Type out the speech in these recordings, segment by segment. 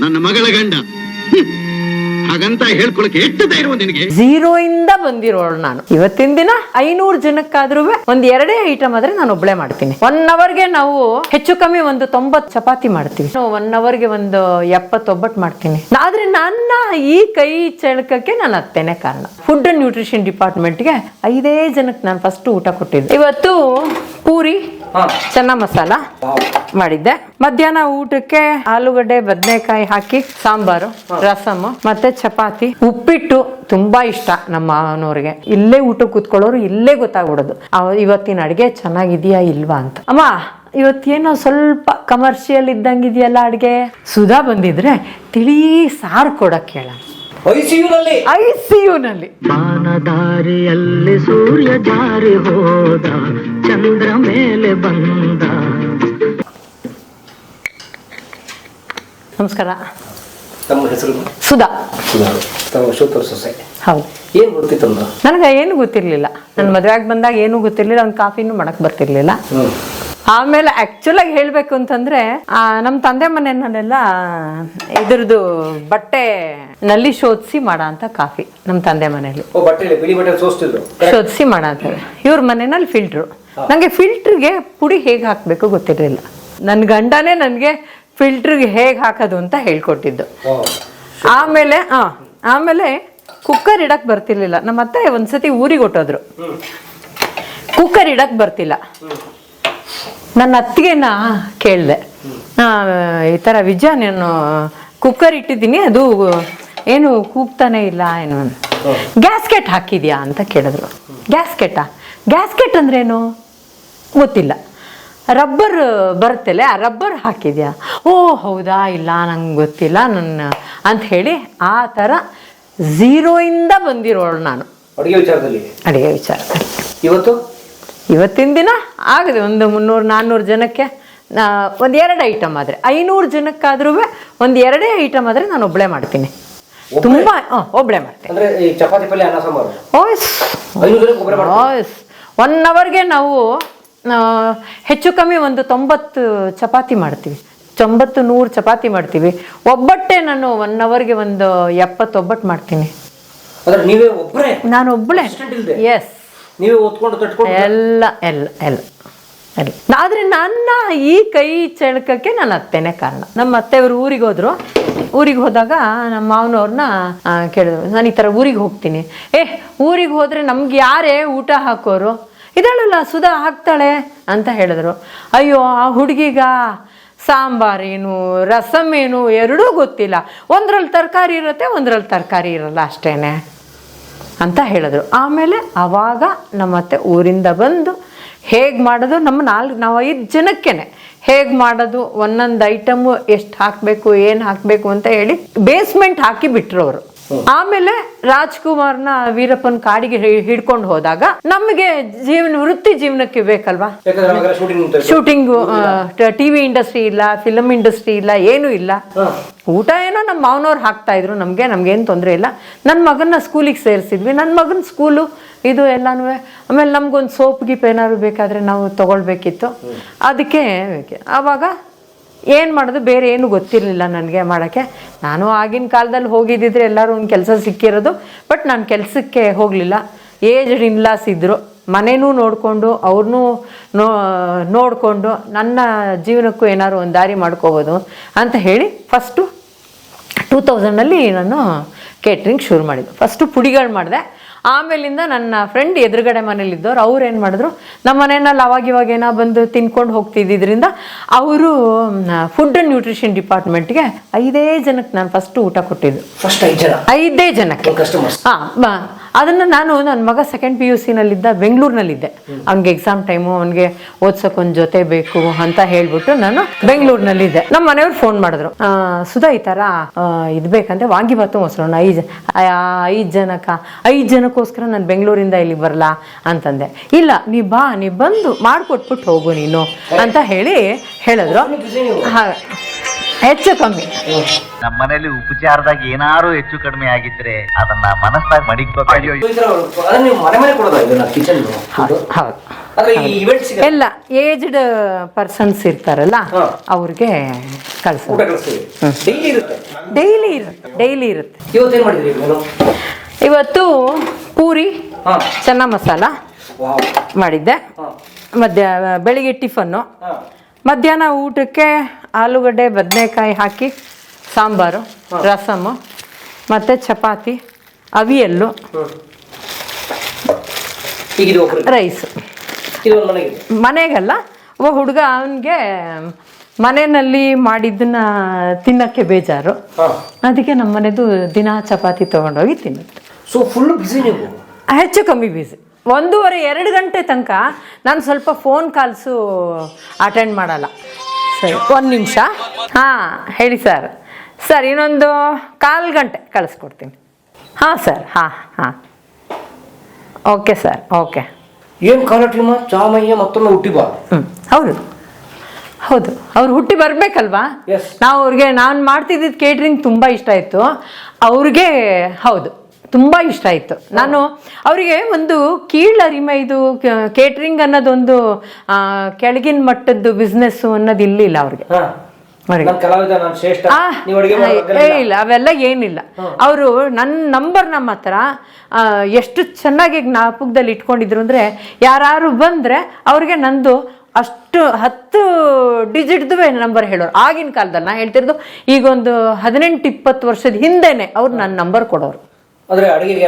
ನನ್ನ ಮಗಳ ಗಂಡ. ಹಾಗಂತ ಹೇಳ್ಕೊಳಕ್ಕೆ ಎಷ್ಟು ಧೈರ್ಯ ನಿನಗೆ? ಝೀರೋ ಇಂದ ಬಂದಿರೋಳು ನಾನು. ಇವತ್ತಿನ ದಿನ ಐನೂರು ಜನಕ್ಕಾದ್ರೂ ಒಂದ್ ಎರಡೇ ಐಟಮ್ ಆದ್ರೆ ನಾನು ಒಬ್ಳೆ ಮಾಡ್ತೀನಿ. ಒನ್ ಅವರ್ಗೆ ನಾವು ಹೆಚ್ಚು ಕಮ್ಮಿ ಒಂದು ತೊಂಬತ್ ಚಪಾತಿ ಮಾಡ್ತೀವಿ. ಒನ್ ಅವರ್ಗೆ ಒಂದು ಎಪ್ಪತ್ತೊಬ್ಬಟ್ಟು ಮಾಡ್ತೀನಿ. ಆದ್ರೆ ನನ್ನ ಈ ಕೈ ಚಳಕಕ್ಕೆ ನಾನು ಅತ್ತೇನೆ ಕಾರಣ. ಫುಡ್ ಅಂಡ್ ನ್ಯೂಟ್ರಿಷನ್ ಡಿಪಾರ್ಟ್ಮೆಂಟ್ಗೆ ಐದೇ ಜನಕ್ಕೆ ನಾನು ಫಸ್ಟ್ ಊಟ ಕೊಟ್ಟಿದ್ದೆ. ಇವತ್ತು ಪೂರಿ ಚೆನ್ನ ಮಸಾಲ ಮಾಡಿದ್ದೆ. ಮಧ್ಯಾಹ್ನ ಊಟಕ್ಕೆ ಆಲೂಗಡ್ಡೆ ಬದನೆಕಾಯಿ ಹಾಕಿ ಸಾಂಬಾರು ರಸಮ್ ಮತ್ತೆ ಚಪಾತಿ. ಉಪ್ಪಿಟ್ಟು ತುಂಬಾ ಇಷ್ಟ ನಮ್ಮ ಮಾವನವ್ರಿಗೆ ಇಲ್ಲೇ ಊಟ ಕೂತ್ಕೊಳ್ಳೋರು ಇಲ್ಲೇ ಗೊತ್ತಾಗ್ಬಿಡೋದು. ಇವತ್ತಿನ ಅಡಿಗೆ ಚೆನ್ನಾಗಿದ್ಯಾ ಇಲ್ವಾ ಅಂತ. ಅಮ್ಮ ಇವತ್ತೇನೋ ಸ್ವಲ್ಪ ಕಮರ್ಷಿಯಲ್ ಇದ್ದಂಗಿದೆಯಲ್ಲ ಅಡಿಗೆ? ಸುಧಾ ಬಂದಿದ್ರೆ ತಿಳಿ ಸಾರು ಕೊಡಕ್ ಹೇಳ ಐಸಿಯುನಲ್ಲಿ. ಸಿ ನಲ್ಲಿ ಬಾನದಾರಿಯಲ್ಲಿ ಸೂರ್ಯ ಜಾರಿ ಹೋದ. ಚಂದ್ರ ಮೇಲೆ ಬಂದ. ನಮಸ್ಕಾರ. ತಮ್ಮ ಹೆಸರು? ಸುಧಾ. ತಮ್ಮ ಶೂತರ್ ಸೊಸೆ. ಹೌದು. ಏನು ಗೊತ್ತಿತ್ತು ನನಗೆ ಏನು ಗೊತ್ತಿರ್ಲಿಲ್ಲ. ನನ್ನ ಮದುವೆಗೆ ಬಂದಾಗ ಏನೂ ಗೊತ್ತಿರ್ಲಿಲ್ಲ. ಒಂದು ಕಾಫಿನೂ ಮಾಡಕ್ ಬರ್ತಿರ್ಲಿಲ್ಲ. ಆಮೇಲೆ ಆಕ್ಚುಲ್ ಆಗಿ ಹೇಳ್ಬೇಕು ಅಂತಂದ್ರೆ ಆ, ನಮ್ಮ ತಂದೆ ಮನೆಯಲ್ಲೆಲ್ಲ ಇದ್ರದ್ದು ಬಟ್ಟೆ ನಲ್ಲಿ ಶೋಧಿಸಿ ಮಾಡ ಅಂತ ಕಾಫಿ ನಮ್ಮ ತಂದೆ ಮನೆಯಲ್ಲಿ. ಶೋಧಿಸಿ ಮಾಡೋ ಅಂತಾರೆ. ಇವ್ರ ಮನೆಯಲ್ಲಿ ಫಿಲ್ಟ್ರು ನನಗೆ ಫಿಲ್ಟ್ರಿಗೆ ಪುಡಿ ಹೇಗೆ ಹಾಕಬೇಕು ಗೊತ್ತಿರಲಿಲ್ಲ. ನನ್ನ ಗಂಡನೇ ನನಗೆ ಫಿಲ್ಟ್ರಿಗೆ ಹೇಗೆ ಹಾಕೋದು ಅಂತ ಹೇಳ್ಕೊಟ್ಟಿದ್ದು. ಆಮೇಲೆ ಹಾ ಆಮೇಲೆ ಕುಕ್ಕರ್ ಇಡಕ್ ಬರ್ತಿರ್ಲಿಲ್ಲ. ನಮ್ಮ ಅತ್ತೆ ಒಂದ್ಸತಿ ಊರಿಗೆ ಹೊಟ್ಟೋದ್ರು ಕುಕ್ಕರ್ ಇಡಕ್ ಬರ್ತಿಲ್ಲ. ನನ್ನ ಅತ್ತಿಗೆನ ಕೇಳಿದೆ. ಈ ಥರ ವಿಜಯ ನಾನು ಕುಕ್ಕರ್ ಇಟ್ಟಿದ್ದೀನಿ ಅದು ಏನು ಕೂಗ್ತಾನೆ ಇಲ್ಲ ಏನು ಗ್ಯಾಸ್ಕೆಟ್ ಹಾಕಿದ್ಯಾ ಅಂತ ಕೇಳಿದ್ರು. ಗ್ಯಾಸ್ಕೆಟಾ ಗ್ಯಾಸ್ಕೆಟ್ ಅಂದ್ರೇನು? ಗೊತ್ತಿಲ್ಲ. ರಬ್ಬರ್ ಬರುತ್ತಲ್ಲ ಆ ರಬ್ಬರ್ ಹಾಕಿದ್ಯಾ? ಓ ಹೌದಾ ಇಲ್ಲ ನಂಗೆ ಗೊತ್ತಿಲ್ಲ ನನ್ನ ಅಂತ ಹೇಳಿ ಆ ಥರ ಝೀರೋಯಿಂದ ಬಂದಿರೋಳು ನಾನು. ಅಡುಗೆ ವಿಚಾರದಲ್ಲಿ? ಅಡುಗೆ ವಿಚಾರದಲ್ಲಿ. ಇವತ್ತು? ಇವತ್ತಿನ ದಿನ ಆಗಿದೆ ಒಂದು ಮುನ್ನೂರು ನಾನ್ನೂರು ಜನಕ್ಕೆ ಒಂದು ಎರಡು ಐಟಮ್ ಆದರೆ. ಐನೂರು ಜನಕ್ಕಾದ್ರೂ ಒಂದು ಎರಡೇ ಐಟಮ್ ಆದರೆ ನಾನು ಒಬ್ಬಳೇ ಮಾಡ್ತೀನಿ. ತುಂಬ ಹಾಂ ಒಬ್ಬಳೇ ಮಾಡ್ತೀನಿ. ಓಯ್ಸ್ ಓಯ್ಸ್ ಒನ್ ಅವರ್ಗೆ ನಾವು ಹೆಚ್ಚು ಕಮ್ಮಿ ಒಂದು ತೊಂಬತ್ತು ಚಪಾತಿ ಮಾಡ್ತೀವಿ. ತೊಂಬತ್ತು ನೂರು ಚಪಾತಿ ಮಾಡ್ತೀವಿ. ಒಬ್ಬಟ್ಟೆ ನಾನು ಒನ್ ಅವರ್ಗೆ ಒಂದು ಎಪ್ಪತ್ತೊಬ್ಬಟ್ಟು ಮಾಡ್ತೀನಿ. ಅಂದ್ರೆ ನೀವೇ ಒಬ್ಬರೇ ನಾನು ಒಬ್ಬಳೇ ಎಸ್ ನೀವೇ ಓದ್ಕೊಂಡು ತಟ್ಕೊಂಡು ಎಲ್ಲ ಎಲ್ಲ ಎಲ್ಲ ಎಲ್ಲ. ಆದ್ರೆ ನನ್ನ ಈ ಕೈ ಚಳಕಕ್ಕೆ ನಾನು ಅತ್ತೆನೇ ಕಾರಣ. ನಮ್ಮ ಅತ್ತೆಯವರು ಊರಿಗೆ ಹೋದ್ರು. ಊರಿಗೆ ಹೋದಾಗ ನಮ್ಮ ಮಾವನವ್ರನ್ನ ಕೇಳಿದ್ರು. ನಾನು ಈ ಥರ ಊರಿಗೆ ಹೋಗ್ತೀನಿ. ಏ, ಊರಿಗೆ ಹೋದ್ರೆ ನಮ್ಗೆ ಯಾರೇ ಊಟ ಹಾಕೋರು? ಇದಾಳಲ್ಲ ಸುಧಾ ಹಾಕ್ತಾಳೆ ಅಂತ ಹೇಳಿದ್ರು. ಅಯ್ಯೋ, ಆ ಹುಡುಗಿಗ ಸಾಂಬಾರೇನು ರಸಮ್ ಏನು ಎರಡೂ ಗೊತ್ತಿಲ್ಲ. ಒಂದ್ರಲ್ಲಿ ತರಕಾರಿ ಇರುತ್ತೆ, ಒಂದ್ರಲ್ಲಿ ತರಕಾರಿ ಇರಲ್ಲ ಅಷ್ಟೇನೆ. ಅಂತ ಹೇಳಿದ್ರು. ಆಮೇಲೆ ಅವಾಗ ನಮ್ಮ ಅತ್ತೆ ಊರಿಂದ ಬಂದು ಹೇಗೆ ಮಾಡೋದು ನಮ್ಮ ನಾಲ್ಕು ನಾವು ಐದು ಜನಕ್ಕೇನೆ. ಹೇಗೆ ಮಾಡೋದು ಒಂದೊಂದು ಐಟಮು ಎಷ್ಟು ಹಾಕಬೇಕು ಏನು ಹಾಕಬೇಕು ಅಂತ ಹೇಳಿ ಬೇಸ್ಮೆಂಟ್ ಹಾಕಿ ಬಿಟ್ರು ಅವರು. ಆಮೇಲೆ ರಾಜ್ಕುಮಾರ್ನ ವೀರಪ್ಪನ್ ಕಾಡಿಗೆ ಹಿಡ್ಕೊಂಡು ಹೋದಾಗ ನಮಗೆ ಜೀವನ ವೃತ್ತಿ ಜೀವನಕ್ಕೆ ಬೇಕಲ್ವಾ? ಶೂಟಿಂಗ್ ಶೂಟಿಂಗು ಟಿವಿ ಇಂಡಸ್ಟ್ರಿ ಇಲ್ಲ ಫಿಲಮ್ ಇಂಡಸ್ಟ್ರಿ ಇಲ್ಲ ಏನೂ ಇಲ್ಲ. ಊಟ ಏನೋ ನಮ್ಮ ಮಾವನವ್ರು ಹಾಕ್ತಾ ಇದ್ರು, ನಮಗೆ, ನಮಗೇನು ತೊಂದರೆ ಇಲ್ಲ. ನನ್ನ ಮಗನ ಸ್ಕೂಲಿಗೆ ಸೇರಿಸಿದ್ವಿ. ನನ್ನ ಮಗನ ಸ್ಕೂಲು, ಇದು ಎಲ್ಲನೂ, ಆಮೇಲೆ ನಮಗೊಂದು ಸೋಪ್, ಗೀಪ್ ಏನಾದ್ರು ಬೇಕಾದರೆ ನಾವು ತೊಗೊಳ್ಬೇಕಿತ್ತು. ಅದಕ್ಕೆ. ಆವಾಗ ಏನು ಮಾಡೋದು? ಬೇರೆ ಏನು ಗೊತ್ತಿರಲಿಲ್ಲ ನನಗೆ ಮಾಡೋಕ್ಕೆ. ನಾನು ಆಗಿನ ಕಾಲದಲ್ಲಿ ಹೋಗಿದ್ದಿದ್ರೆ ಎಲ್ಲರೂ ಒಂದು ಕೆಲಸ ಸಿಕ್ಕಿರೋದು, ಬಟ್ ನಾನು ಕೆಲಸಕ್ಕೆ ಹೋಗಲಿಲ್ಲ. ಏಜ್ಡ್ ಇನ್ಲಾಸ್ ಇದ್ದರು ಮನೆನೂ ನೋಡಿಕೊಂಡು ಅವ್ರನ್ನೂ ನೋ, ನೋಡಿಕೊಂಡು ನನ್ನ ಜೀವನಕ್ಕೂ ಏನಾದ್ರು ಒಂದು ದಾರಿ ಮಾಡ್ಕೋಬೋದು ಅಂತ ಹೇಳಿ ಫಸ್ಟು ಟೂ ತೌಸಂಡಲ್ಲಿ ನಾನು ಕೇಟ್ರಿಂಗ್ ಶುರು ಮಾಡಿದ್ದು. ಫಸ್ಟು ಪುಡಿಗಳು ಮಾಡಿದೆ. ಆಮೇಲಿಂದ ನನ್ನ ಫ್ರೆಂಡ್ ಎದುರುಗಡೆ ಮನೇಲಿದ್ದವ್ರು ಅವ್ರು ಏನು ಮಾಡಿದ್ರು ನಮ್ಮ ಮನೆಯಲ್ಲಿ ಅವಾಗ ಇವಾಗ ಏನೋ ಬಂದು ತಿನ್ಕೊಂಡು ಹೋಗ್ತಿದ್ದಿದ್ರಿಂದ ಅವರು ಫುಡ್ ಆ್ಯಂಡ್ ನ್ಯೂಟ್ರಿಷನ್ ಡಿಪಾರ್ಟ್ಮೆಂಟ್ಗೆ ಐದೇ ಜನಕ್ಕೆ ನಾನು ಫಸ್ಟ್ ಊಟ ಕೊಟ್ಟಿದ್ದು. ಫಸ್ಟ್ ಐದು ಜನ? ಐದೇ ಜನಕ್ಕೆ. ಹಾಂ ಅದನ್ನು ನಾನು ನನ್ನ ಮಗ ಸೆಕೆಂಡ್ ಪಿ ಯು ಸಿನಲ್ಲಿದ್ದ ಬೆಂಗಳೂರಿನಲ್ಲಿದ್ದೆ. ಅವ್ನಿಗೆ ಎಕ್ಸಾಮ್ ಟೈಮು ಅವನಿಗೆ ಓದ್ಸೋಕೆ ಒಂದು ಜೊತೆ ಬೇಕು ಅಂತ ಹೇಳ್ಬಿಟ್ಟು ನಾನು ಬೆಂಗಳೂರಿನಲ್ಲಿದ್ದೆ. ನಮ್ಮ ಮನೆಯವ್ರು ಫೋನ್ ಮಾಡಿದ್ರು. ಸುಧಾ ಈ ಥರ ಇದು ಬೇಕಂತೆ ವಾಂಗಿಬಾತು ಮೊಸರನ್ನ ಐದು ಐದು ಜನಕ್ಕ ಐದು ಜನಕ್ಕೋಸ್ಕರ ನಾನು ಬೆಂಗಳೂರಿಂದ ಇಲ್ಲಿ ಬರಲ್ಲ ಅಂತಂದೆ. ಇಲ್ಲ ನೀ ಬಾ ನೀ ಬಂದು ಮಾಡಿಕೊಟ್ಬಿಟ್ಟು ಹೋಗು ನೀನು ಅಂತ ಹೇಳಿ ಹೇಳಿದ್ರು. ಹೆಚ್ಚು ಕಮ್ಮಿ. ನಮ್ಮ ಮನೇಲಿ ಉಪಚಾರದಾಗ ಏನಾರು ಹೆಚ್ಚು ಕಡಿಮೆ ಆಗಿದ್ರೆ ಅದನ್ನ ಮನಸ್ಸಾಗಿ ಮಡಿಕೋಬೇಕು ಅದನ್ನ ನೀವು ಮನೆ ಮನೆ ಕೊಡೋದಾ ಇದನ್ನ ಕಿಚನ್ ಹೌದು ಹೌದು. ಆದ್ರೆ ಈ ಇವೆಂಟ್ಸ್ ಎಲ್ಲ ಏಜ್ಡ್ ಪರ್ಸನ್ಸ್ ಇರ್ತಾರಲ್ಲ. ಅವ್ರಿಗೆ ಕಳ್ಸೋದು. ಊಟ ಡೈಲಿ ಇರುತ್ತೆ. ಡೈಲಿ ಇರುತ್ತೆ ಇವತ್ತು ಪೂರಿ ಚೆನ್ನ ಮಸಾಲ ಮಾಡಿದ್ದೆ. ಮಧ್ಯ ಬೆಳಿಗ್ಗೆ ಟಿಫನ್ನು. ಮಧ್ಯಾಹ್ನ ಊಟಕ್ಕೆ ಆಲೂಗಡ್ಡೆ ಬದನೆಕಾಯಿ ಹಾಕಿ ಸಾಂಬಾರು ರಸಮ್ಮು ಮತ್ತು ಚಪಾತಿ ಅವಿಯಲ್ಲು ರೈಸ್. ಮನೆಗಲ್ಲ ಒಬ್ಬ ಹುಡುಗ ಅವನಿಗೆ ಮನೆಯಲ್ಲಿ ಮಾಡಿದ್ದನ್ನ ತಿನ್ನಕ್ಕೆ ಬೇಜಾರು. ಅದಕ್ಕೆ ನಮ್ಮ ಮನೆದು ದಿನ ಚಪಾತಿ ತೊಗೊಂಡೋಗಿ ತಿನ್ನುತ್ತೆ. ಸೊ ಫುಲ್ ಬಿಸಿ ನೀವು. ಹೆಚ್ಚು ಕಮ್ಮಿ ಬಿಸಿ ಒಂದೂವರೆ ಎರಡು ಗಂಟೆ ತನಕ ನಾನು ಸ್ವಲ್ಪ ಫೋನ್ ಕಾಲ್ಸು ಅಟೆಂಡ್ ಮಾಡಲ್ಲ. ಸರಿ ಒಂದು ನಿಮಿಷ. ಹಾಂ ಹೇಳಿ ಸರ್ ಸರ್ ಇನ್ನೊಂದು ಕಾಲು ಗಂಟೆ ಕಳಿಸ್ಕೊಡ್ತೀನಿ. ಹಾಂ ಸರ್ ಹಾಂ ಹಾಂ. ಓಕೆ ಸರ್ ಓಕೆ ಏನು ಕಾಲಟ್ಲಿಮ್ಮ ಚಾಮಯ್ಯ ಮತ್ತೊಮ್ಮೆ ಹುಟ್ಟಿ ಬಾ. ಹ್ಞೂ ಹೌದು. ಹೌದು. ಅವ್ರು ಹುಟ್ಟಿ ಬರಬೇಕಲ್ವಾ. ನಾವು ಅವ್ರಿಗೆ ನಾನು ಮಾಡ್ತಿದ್ದಿದ್ದು ಕೇಟ್ರಿಂಗ್ ತುಂಬ ಇಷ್ಟ ಆಯಿತು ಅವ್ರಿಗೆ ಹೌದು. ತುಂಬ ಇಷ್ಟ ಆಯಿತು. ನಾನು ಅವರಿಗೆ ಒಂದು ಕೀಳರಿಮೆ ಇದು ಕೇಟ್ರಿಂಗ್ ಅನ್ನೋದೊಂದು ಕೆಳಗಿನ ಮಟ್ಟದ್ದು ಬಿಸ್ನೆಸ್ ಅನ್ನೋದು ಇಲ್ಲಿಲ್ಲ ಅವ್ರಿಗೆ. ನಾನು ನಾನು ಇಲ್ಲ ಅವೆಲ್ಲ ಏನಿಲ್ಲ. ಅವರು ನನ್ನ ನಂಬರ್ ನಮ್ಮ ಹತ್ರ ಎಷ್ಟು ಚೆನ್ನಾಗಿ ಜ್ಞಾಪಕದಲ್ಲಿ ಇಟ್ಕೊಂಡಿದ್ರು ಅಂದ್ರೆ ಯಾರು ಬಂದ್ರೆ ಅವ್ರಿಗೆ ನಂದು ಅಷ್ಟು ಹತ್ತು ಡಿಜಿಟ್ದು ನಂಬರ್ ಹೇಳೋರು. ಆಗಿನ ಕಾಲದಲ್ಲಿ ನಾ ಹೇಳ್ತಿರೋದು ಈಗ ಒಂದು ಹದಿನೆಂಟು ಇಪ್ಪತ್ತು ವರ್ಷದ ಹಿಂದೆನೆ ಅವ್ರು ನನ್ನ ನಂಬರ್ ಕೊಡೋರು. ಅಂದ್ರೆ ಅಡಿಗೆಗೆ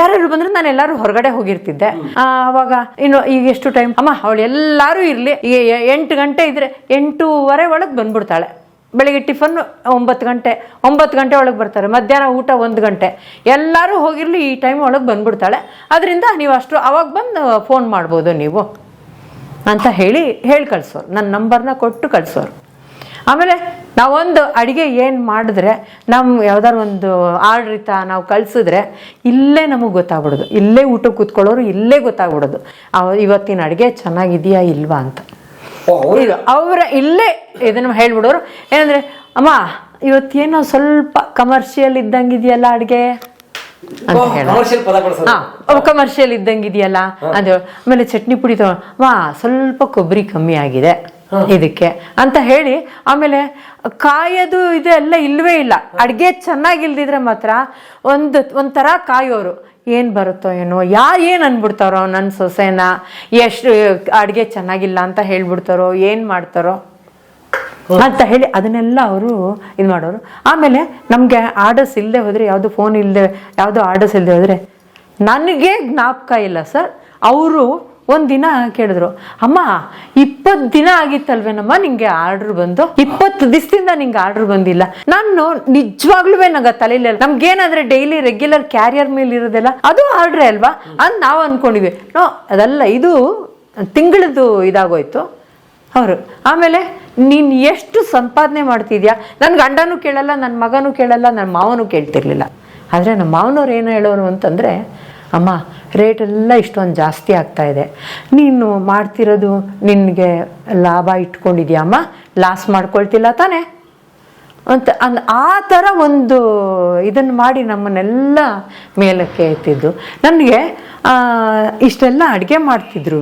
ಯಾರು ಬಂದ್ರೆ ನಾನು ಎಲ್ಲರೂ ಹೊರಗಡೆ ಹೋಗಿರ್ತಿದ್ದೆ. ಅವಾಗ ಇನ್ನು ಈಗ ಎಷ್ಟು ಟೈಮ್ ಅಮ್ಮ ಅವಳು ಎಲ್ಲಾರು ಇರ್ಲಿ. ಈಗ ಎಂಟು ಗಂಟೆ ಇದ್ರೆ ಎಂಟೂವರೆ ಒಳಗೆ ಬಂದ್ಬಿಡ್ತಾಳೆ. ಬೆಳಿಗ್ಗೆ ಟಿಫನ್ ಒಂಬತ್ತು ಗಂಟೆ. ಒಂಬತ್ತು ಗಂಟೆ ಒಳಗೆ ಬರ್ತಾರೆ. ಮಧ್ಯಾಹ್ನ ಊಟ ಒಂದು ಗಂಟೆ. ಎಲ್ಲರೂ ಹೋಗಿರಲಿ ಈ ಟೈಮ್ ಒಳಗೆ ಬಂದ್ಬಿಡ್ತಾಳೆ. ಅದರಿಂದ ನೀವು ಅಷ್ಟು ಅವಾಗ ಬಂದು ಫೋನ್ ಮಾಡ್ಬೋದು ನೀವು. ಅಂತ ಹೇಳಿ ಹೇಳಿ ಕಳಿಸೋರು. ನನ್ನ ನಂಬರ್ನ ಕೊಟ್ಟು ಕಳಿಸೋರು. ಆಮೇಲೆ ನಾವೊಂದು ಅಡುಗೆ ಏನು ಮಾಡಿದ್ರೆ ನಮ್ಮ ಯಾವ್ದಾದ್ರು ಒಂದು ಆಡಳಿತ ನಾವು ಕಳಿಸಿದ್ರೆ ಇಲ್ಲೇ ನಮಗೆ ಗೊತ್ತಾಗ್ಬಿಡೋದು. ಇಲ್ಲೇ ಊಟಕ್ಕೆ ಕೂತ್ಕೊಳ್ಳೋರು ಇಲ್ಲೇ ಗೊತ್ತಾಗ್ಬಿಡೋದು. ಅವ ಇವತ್ತಿನ ಅಡುಗೆ ಚೆನ್ನಾಗಿದೆಯಾ ಇಲ್ವಾ ಅಂತ. ಇದು ಅವರ ಇಲ್ಲೇ. ಇದನ್ನು ಹೇಳ್ಬಿಡೋರು. ಏನಂದ್ರೆ ಅಮ್ಮ ಇವತ್ತೇನೋ ಸ್ವಲ್ಪ ಕಮರ್ಷಿಯಲ್ ಇದ್ದಂಗಿದೆಯಲ್ಲ ಅಡುಗೆ? ಅಂತ ಹೇಳ ಕಮರ್ಷಿಯಲ್ ಇದ್ದಂಗಿದೆಯಲ್ಲ? ಹಾ. ಕಮರ್ಷಿಯಲ್ ಅಂತ ಹೇಳಿ ಆಮೇಲೆ ಚಟ್ನಿ ಪುಡಿ ತಗೊಂಡು ವಾ ಸ್ವಲ್ಪ ಕೊಬ್ಬರಿ ಕಮ್ಮಿ ಆಗಿದೆ. ಇದಕ್ಕೆ. ಅಂತ ಹೇಳಿ ಆಮೇಲೆ ಕಾಯೋದು ಇದೆಲ್ಲ ಇಲ್ವೇ ಇಲ್ಲ. ಅಡ್ಗೆ ಚೆನ್ನಾಗಿಲ್ದಿದ್ರೆ ಮಾತ್ರ ಒಂದು ಒಂಥರ ಕಾಯೋರು. ಏನು ಬರುತ್ತೋ ಏನೋ ಯಾರು ಏನು ಅಂದ್ಬಿಡ್ತಾರೋ ನನ್ನ ಸೊಸೆನ ಎಷ್ಟು ಅಡುಗೆ ಚೆನ್ನಾಗಿಲ್ಲ ಅಂತ ಹೇಳ್ಬಿಡ್ತಾರೋ ಏನು ಮಾಡ್ತಾರೋ ಅಂತ ಹೇಳಿ ಅದನ್ನೆಲ್ಲ ಅವರು ಇದು ಮಾಡೋರು. ಆಮೇಲೆ ನಮಗೆ ಆರ್ಡರ್ಸ್ ಇಲ್ಲದೆ ಹೋದರೆ ಯಾವುದು ಫೋನ್ ಇಲ್ಲದೆ ಯಾವುದು ಆರ್ಡರ್ಸ್ ಇಲ್ಲದೆ ಹೋದರೆ ನನಗೆ ಜ್ಞಾಪಕ ಇಲ್ಲ ಸರ್. ಅವರು ಒಂದು ದಿನ ಕೇಳಿದ್ರು, ಅಮ್ಮ, ಇಪ್ಪತ್ತು ದಿನ ಆಗಿತ್ತಲ್ವೇನಮ್ಮ ನಿಂಗೆ ಆರ್ಡರ್ ಬಂದು? ಇಪ್ಪತ್ತು ದಿವಸದಿಂದ ನಿಂಗೆ ಆರ್ಡರ್ ಬಂದಿಲ್ಲ. ನಾನು ನಿಜವಾಗ್ಲೂ ನಂಗೆ ತಲೆಯಲ್ಲಿ ನಮ್ಗೇನಾದ್ರೆ ಡೈಲಿ ರೆಗ್ಯುಲರ್ ಕ್ಯಾರಿಯರ್ ಮೇಲೆ ಇರೋದಿಲ್ಲ, ಅದು ಆರ್ಡ್ರೇ ಅಲ್ವಾ ಅಂತ ನಾವು ಅನ್ಕೊಂಡಿವಿ ನೋ, ಅದಲ್ಲ, ಇದು ತಿಂಗಳದ್ದು ಇದಾಗೋಯ್ತು. ಅವರು, ಆಮೇಲೆ ನೀನು ಎಷ್ಟು ಸಂಪಾದನೆ ಮಾಡ್ತಿದ್ಯಾ? ನನ್ನ ಗಂಡನೂ ಕೇಳಲ್ಲ ನನ್ನ ಮಗನೂ ಕೇಳಲ್ಲ ನನ್ನ ಮಾವನೂ ಕೇಳ್ತಿರ್ಲಿಲ್ಲ. ಆದರೆ ನಮ್ಮ ಮಾವನವ್ರು ಏನು ಹೇಳೋರು ಅಂತಂದರೆ ಅಮ್ಮ ರೇಟ್ ಎಲ್ಲ ಇಷ್ಟೊಂದು ಜಾಸ್ತಿ ಆಗ್ತಾ ಇದೆ. ನೀನು ಮಾಡ್ತಿರೋದು ನಿನಗೆ ಲಾಭ ಇಟ್ಕೊಂಡಿದ್ಯಾ ಅಮ್ಮ? ಲಾಸ್ ಮಾಡ್ಕೊಳ್ತಿಲ್ಲ ತಾನೇ? ಅಂತ ಅನ್, ಆ ಥರ ಒಂದು ಇದನ್ನು ಮಾಡಿ ನಮ್ಮನ್ನೆಲ್ಲ ಮೇಲಕ್ಕೆ ಎತ್ತಿದ್ದು. ನನಗೆ ಇಷ್ಟೆಲ್ಲ ಅಡುಗೆ ಮಾಡ್ತಿದ್ರು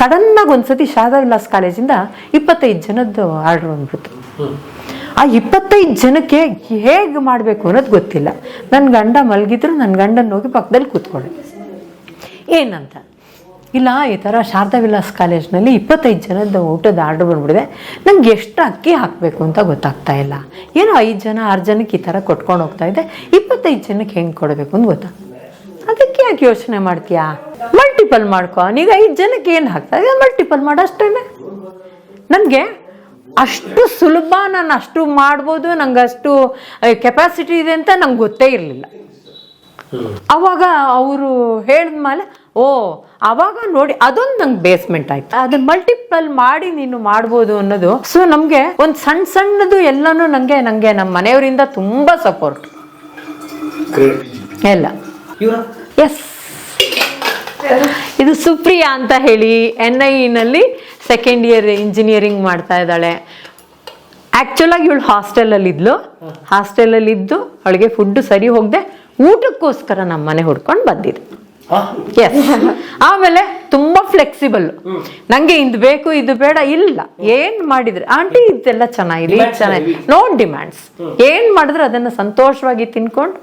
ಸಡನ್ನಾಗಿ ಒಂದು ಸತಿ ಶಾರದಾ ವಿಲಾಸ್ ಕಾಲೇಜಿಂದ ಇಪ್ಪತ್ತೈದು ಜನದ್ದು ಆರ್ಡ್ರ್ ಬಂದ್ಬಿಡ್ತು. ಆ ಇಪ್ಪತ್ತೈದು ಜನಕ್ಕೆ ಹೇಗೆ ಮಾಡಬೇಕು ಅನ್ನೋದು ಗೊತ್ತಿಲ್ಲ. ನನ್ನ ಗಂಡ ಮಲಗಿದ್ರು ನನ್ನ ಗಂಡನ ಹೋಗಿ ಪಕ್ಕದಲ್ಲಿ ಕೂತ್ಕೊಂಡೆ ಏನಂತ? ಇಲ್ಲ, ಈ ಥರ ಶಾರದಾ ವಿಲಾಸ್ ಕಾಲೇಜ್ನಲ್ಲಿ ಇಪ್ಪತ್ತೈದು ಜನದ ಊಟದ ಆರ್ಡ್ರ್ ಬಂದ್ಬಿಡಿದೆ ನಂಗೆ ಎಷ್ಟು ಅಕ್ಕಿ ಹಾಕಬೇಕು ಅಂತ ಗೊತ್ತಾಗ್ತಾ ಇಲ್ಲ. ಏನೋ ಐದು ಜನ, ಆರು ಜನಕ್ಕೆ ಈ ಥರ ಕೊಟ್ಕೊಂಡು ಹೋಗ್ತಾ ಇದೆ. ಇಪ್ಪತ್ತೈದು ಜನಕ್ಕೆ ಹೆಂಗೆ ಕೊಡಬೇಕು ಅಂತ ಗೊತ್ತಾ? ಅದಕ್ಕೆ ಯಾಕೆ ಯೋಚನೆ ಮಾಡ್ತೀಯಾ? ಮಲ್ಟಿಪಲ್ ಮಾಡ್ಕೊ. ನೀಗ ಐದು ಜನಕ್ಕೆ ಏನು ಹಾಕ್ತಾ ಇದೆ ಮಲ್ಟಿಪಲ್ ಮಾಡೋ ಅಷ್ಟೇ ನನಗೆ ಅಷ್ಟು ಸುಲಭ ನಾನು ಅಷ್ಟು ಮಾಡ್ಬೋದು ನಂಗೆ ಅಷ್ಟು ಕೆಪಾಸಿಟಿ ಇದೆ ಅಂತ ನಂಗೆ ಗೊತ್ತೇ ಇರಲಿಲ್ಲ. ಅವಾಗ ಅವರು ಹೇಳಿದ್ಮೇಲೆ ಓ ಅವಾಗ ನೋಡಿ ಅದೊಂದು ನಂಗೆ ಬೇಸ್ಮೆಂಟ್ ಆಯ್ತು. ಅದನ್ನ ಮಲ್ಟಿಪಲ್ ಮಾಡಿ ನೀನು ಮಾಡ್ಬೋದು ಅನ್ನೋದು. ಸೊ ನಮಗೆ ಒಂದು ಸಣ್ಣ ಸಣ್ಣದು ಎಲ್ಲನೂ ನನಗೆ ನನಗೆ ನಮ್ಮ ಮನೆಯವರಿಂದ ತುಂಬ ಸಪೋರ್ಟ್ ಎಲ್ಲ. ಎಸ್ ಇದು ಸುಪ್ರಿಯಾ ಅಂತ ಹೇಳಿ ಎನ್ ಐ ನಲ್ಲಿ ಸೆಕೆಂಡ್ ಇಯರ್ ಇಂಜಿನಿಯರಿಂಗ್ ಮಾಡ್ತಾ ಇದ್ದಾಳೆ. ಆ್ಯಕ್ಚುಲಾಗಿ ಇವಳು ಹಾಸ್ಟೆಲಲ್ಲಿ ಇದ್ಲು. ಹಾಸ್ಟೆಲಲ್ಲಿ ಇದ್ದು ಅವಳಿಗೆ ಫುಡ್ ಸರಿ ಹೋಗದೆ ಊಟಕ್ಕೋಸ್ಕರ ನಮ್ಮ ಮನೆ ಹುಡ್ಕೊಂಡು ಬಂದಿದ್ದೆ ಹಾ? ಎಸ್ ಆಮೇಲೆ ತುಂಬಾ ಫ್ಲೆಕ್ಸಿಬಲ್ ನಂಗೆ ಇದು ಬೇಕು ಇದು ಬೇಡ ಇಲ್ಲ. ಏನ್ ಮಾಡಿದ್ರೆ ಆಂಟಿ ಇದೆಲ್ಲ ಚೆನ್ನಾಗಿದೆ ಚೆನ್ನಾಗಿದೆ. ನೋ ಡಿಮ್ಯಾಂಡ್ಸ್ ಏನ್ ಮಾಡಿದ್ರೆ ಅದನ್ನ ಸಂತೋಷವಾಗಿ ತಿನ್ಕೊಂಡು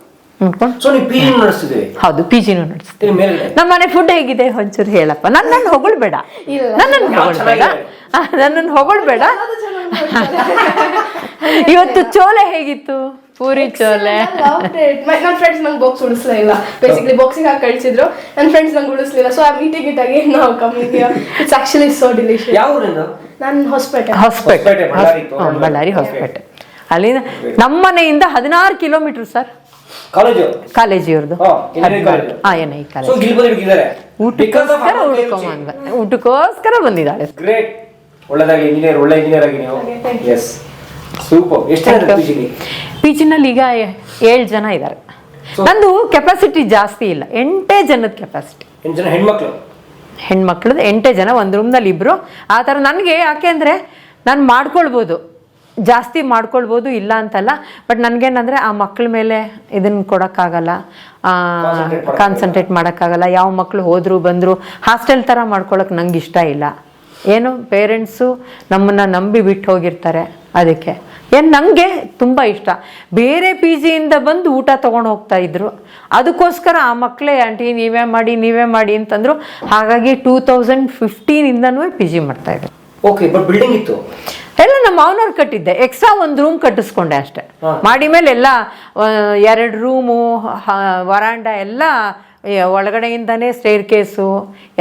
ಸೊ ನೀವು ಪಿ ನಡೆಸ್ತಿದ್ದೀವಿ ಹೌದು ಪಿ ಜಿನೂ ನಡೆಸ್ತೀವಿ ನಮ್ಮ ಮನೆ ಫುಡ್ ಹೇಗಿದೆ? ಒಂಚೂರು ಹೇಳಪ್ಪ. ನನ್ನನ್ನು ಹೊಗಳ್ಬೇಡ. ನನ್ನನ್ನು ಹೊಗಳ್ಬೇಡ? ನನ್ನನ್ನು ಹೊಗಳ್ಬೇಡ. ಇವತ್ತು ಚೋಲೆ ಹೇಗಿತ್ತು? ಪೂರಿ ಚೋಲೆ. ನನ್ನ ಫ್ರೆಂಡ್ಸ್ ನಂಗೆ ಬಾಕ್ಸ್ ಉಳಿಸ್ಲೇ ಇಲ್ಲ. ಬೇಸಿಕ್ಲಿ ಬಾಕ್ಸಿಗೆ ಹಾಕಿ ಕಳಿಸಿದ್ರು. ನನ್ನ ಫ್ರೆಂಡ್ಸ್ ನಂಗೆ ಉಳಿಸ್ಲಿಲ್ಲ so I meeting it again ನಾವು ಕಮ್ಮಿ ಇಟ್ಸ್ ಆಕ್ಚುಲಿ ಸೋ ಡಿಲಿಷಿಯಸ್ ಯಾವ ನಾನು ಹೊಸಪೇಟೆ. ಹೊಸಪೇಟೆ. ಬಳ್ಳಾರಿ ಹೊಸಪೇಟೆ. ಅಲ್ಲಿಂದ ನಮ್ಮ ಮನೆಯಿಂದ ಹದಿನಾರು ಕಿಲೋಮೀಟರ್ ಸರ್ ಕಾಲೇಜು? ಕಾಲೇಜ್ ಇವ್ರದ್ದು ಹಾ, ಐ ಸೊ ಕಾಲೇಜ್? ಊಟಕ್ಕೋಸ್ಕರ ಉಳ್ಕೊಂಬಂದ ಊಟಕ್ಕೋಸ್ಕರ ಬಂದಿದ್ದಾಳೆ ಗ್ರೇಟ್ ಒಳ್ಳೆದಾಗಿ ಇಂಜಿನಿಯರ್ ಒಳ್ಳೆ ಇಂಜಿನಿಯರ್ ಆಗಿ ನೀವು. ಎಸ್ ಸೂಪರ್ ಎಷ್ಟು ಜನ ಪಿ ಜಿನಲ್ಲಿ ಈಗ ಏಳು ಜನ ಇದ್ದಾರೆ. ನಂದು ಕೆಪಾಸಿಟಿ ಜಾಸ್ತಿ ಇಲ್ಲ. ಎಂಟೇ ಜನದ ಕೆಪಾಸಿಟಿ ಎಂಟು ಜನ ಹೆಣ್ಮಕ್ಳು? ಹೆಣ್ಮಕ್ಳದ್ದು ಎಂಟೇ ಜನ. ಒಂದು ರೂಮ್ನಲ್ಲಿ ಇಬ್ರು. ಆ ಥರ ನನಗೆ ಯಾಕೆ ಅಂದರೆ ನಾನು ಮಾಡ್ಕೊಳ್ಬೋದು. ಜಾಸ್ತಿ ಮಾಡ್ಕೊಳ್ಬೋದು ಇಲ್ಲ ಅಂತಲ್ಲ ಬಟ್ ನನಗೇನಂದರೆ ಆ ಮಕ್ಕಳ ಮೇಲೆ ಇದನ್ನು ಕೊಡೋಕ್ಕಾಗಲ್ಲ. ಕಾನ್ಸಂಟ್ರೇಟ್ ಮಾಡೋಕ್ಕಾಗಲ್ಲ. ಯಾವ ಮಕ್ಕಳು ಹೋದ್ರು ಬಂದರು ಹಾಸ್ಟೆಲ್ ಥರ ಮಾಡ್ಕೊಳಕ್ಕೆ ನಂಗೆ ಇಷ್ಟ ಇಲ್ಲ. ಏನು ಪೇರೆಂಟ್ಸು ನಮ್ಮನ್ನು ನಂಬಿ ಬಿಟ್ಟು ಹೋಗಿರ್ತಾರೆ ಅದಕ್ಕೆ. ಏನು ನನಗೆ ತುಂಬ ಇಷ್ಟ. ಬೇರೆ ಪಿ ಜಿಯಿಂದ ಬಂದು ಊಟ ತೊಗೊಂಡು ಹೋಗ್ತಾ ಇದ್ರು ಅದಕ್ಕೋಸ್ಕರ ಆ ಮಕ್ಕಳೇ ಆಂಟಿ ನೀವೇ ಮಾಡಿ ನೀವೇ ಮಾಡಿ ಅಂತಂದರು ಹಾಗಾಗಿ ಟೂ ತೌಸಂಡ್ ಫಿಫ್ಟೀನಿಂದನೂ ಪಿ ಜಿ ಮಾಡ್ತಾಯಿದ್ರು ಓಕೆ ಬಟ್ ಬಿಲ್ಡಿಂಗ್ ಇತ್ತು. ಎಲ್ಲ ನಮ್ಮ ಮಾವನವ್ರು ಕಟ್ಟಿದ್ದೆ. ಎಕ್ಸ್ಟ್ರಾ ಒಂದು ರೂಮ್ ಕಟ್ಟಿಸ್ಕೊಂಡೆ ಅಷ್ಟೇ. ಮಾಡಿ ಮೇಲೆ ಎಲ್ಲ ಎರಡು ರೂಮು ವರಾಂಡ ಎಲ್ಲ ಒಳಗಡೆಯಿಂದನೇ ಸ್ಟೇರ್ ಕೇಸು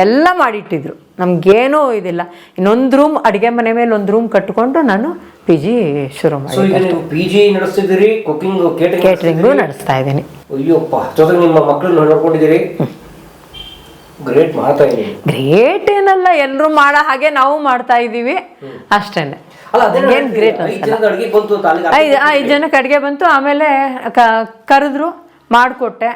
ಎಲ್ಲ ಮಾಡಿಟ್ಟಿದ್ರು. ನಮ್ಗೇನೂ ಇದಿಲ್ಲ. ಇನ್ನೊಂದು ರೂಮ್ ಅಡುಗೆ ಮನೆ ಮೇಲೆ ಒಂದು ರೂಮ್ ಕಟ್ಟಿಕೊಂಡು ನಾನು ಪಿ ಜಿ ಶುರು ಮಾಡಿದೆ ನೀವು ಪಿ ಜಿ ನಡೆಸ್ತಿದ್ದೀರಿ ಕುಕಿಂಗ್ ಕೇಟರಿಂಗ್ ಕೇಟ್ರಿಂಗು ನಡೆಸ್ತಾ ಇದ್ದೀನಿ. ಅಯ್ಯಪ್ಪ ಜೊತೆಗೆ ನಿಮ್ಮ ಮಕ್ಕಳನ್ನ ನೋಡ್ಕೊಂಡಿದ್ದೀರಿ? ಗ್ರೇಟ್ ಮಾಡ್ತಾ ಇದ್ದೀನಿ ಗ್ರೇಟ್ ಏನಲ್ಲ ಎಲ್ಲರೂ ಮಾಡೋ ಹಾಗೆ ನಾವು ಮಾಡ್ತಾ ಇದ್ದೀವಿ. ಅಷ್ಟೇನೆ. ಏನು ಗ್ರೇಟ್ ಐದು ಜನಕ್ಕೆ ಅಡುಗೆ ಬಂತು ಆಮೇಲೆ ಕರೆದ್ರು ಮಾಡಿಕೊಟ್ಟೆ.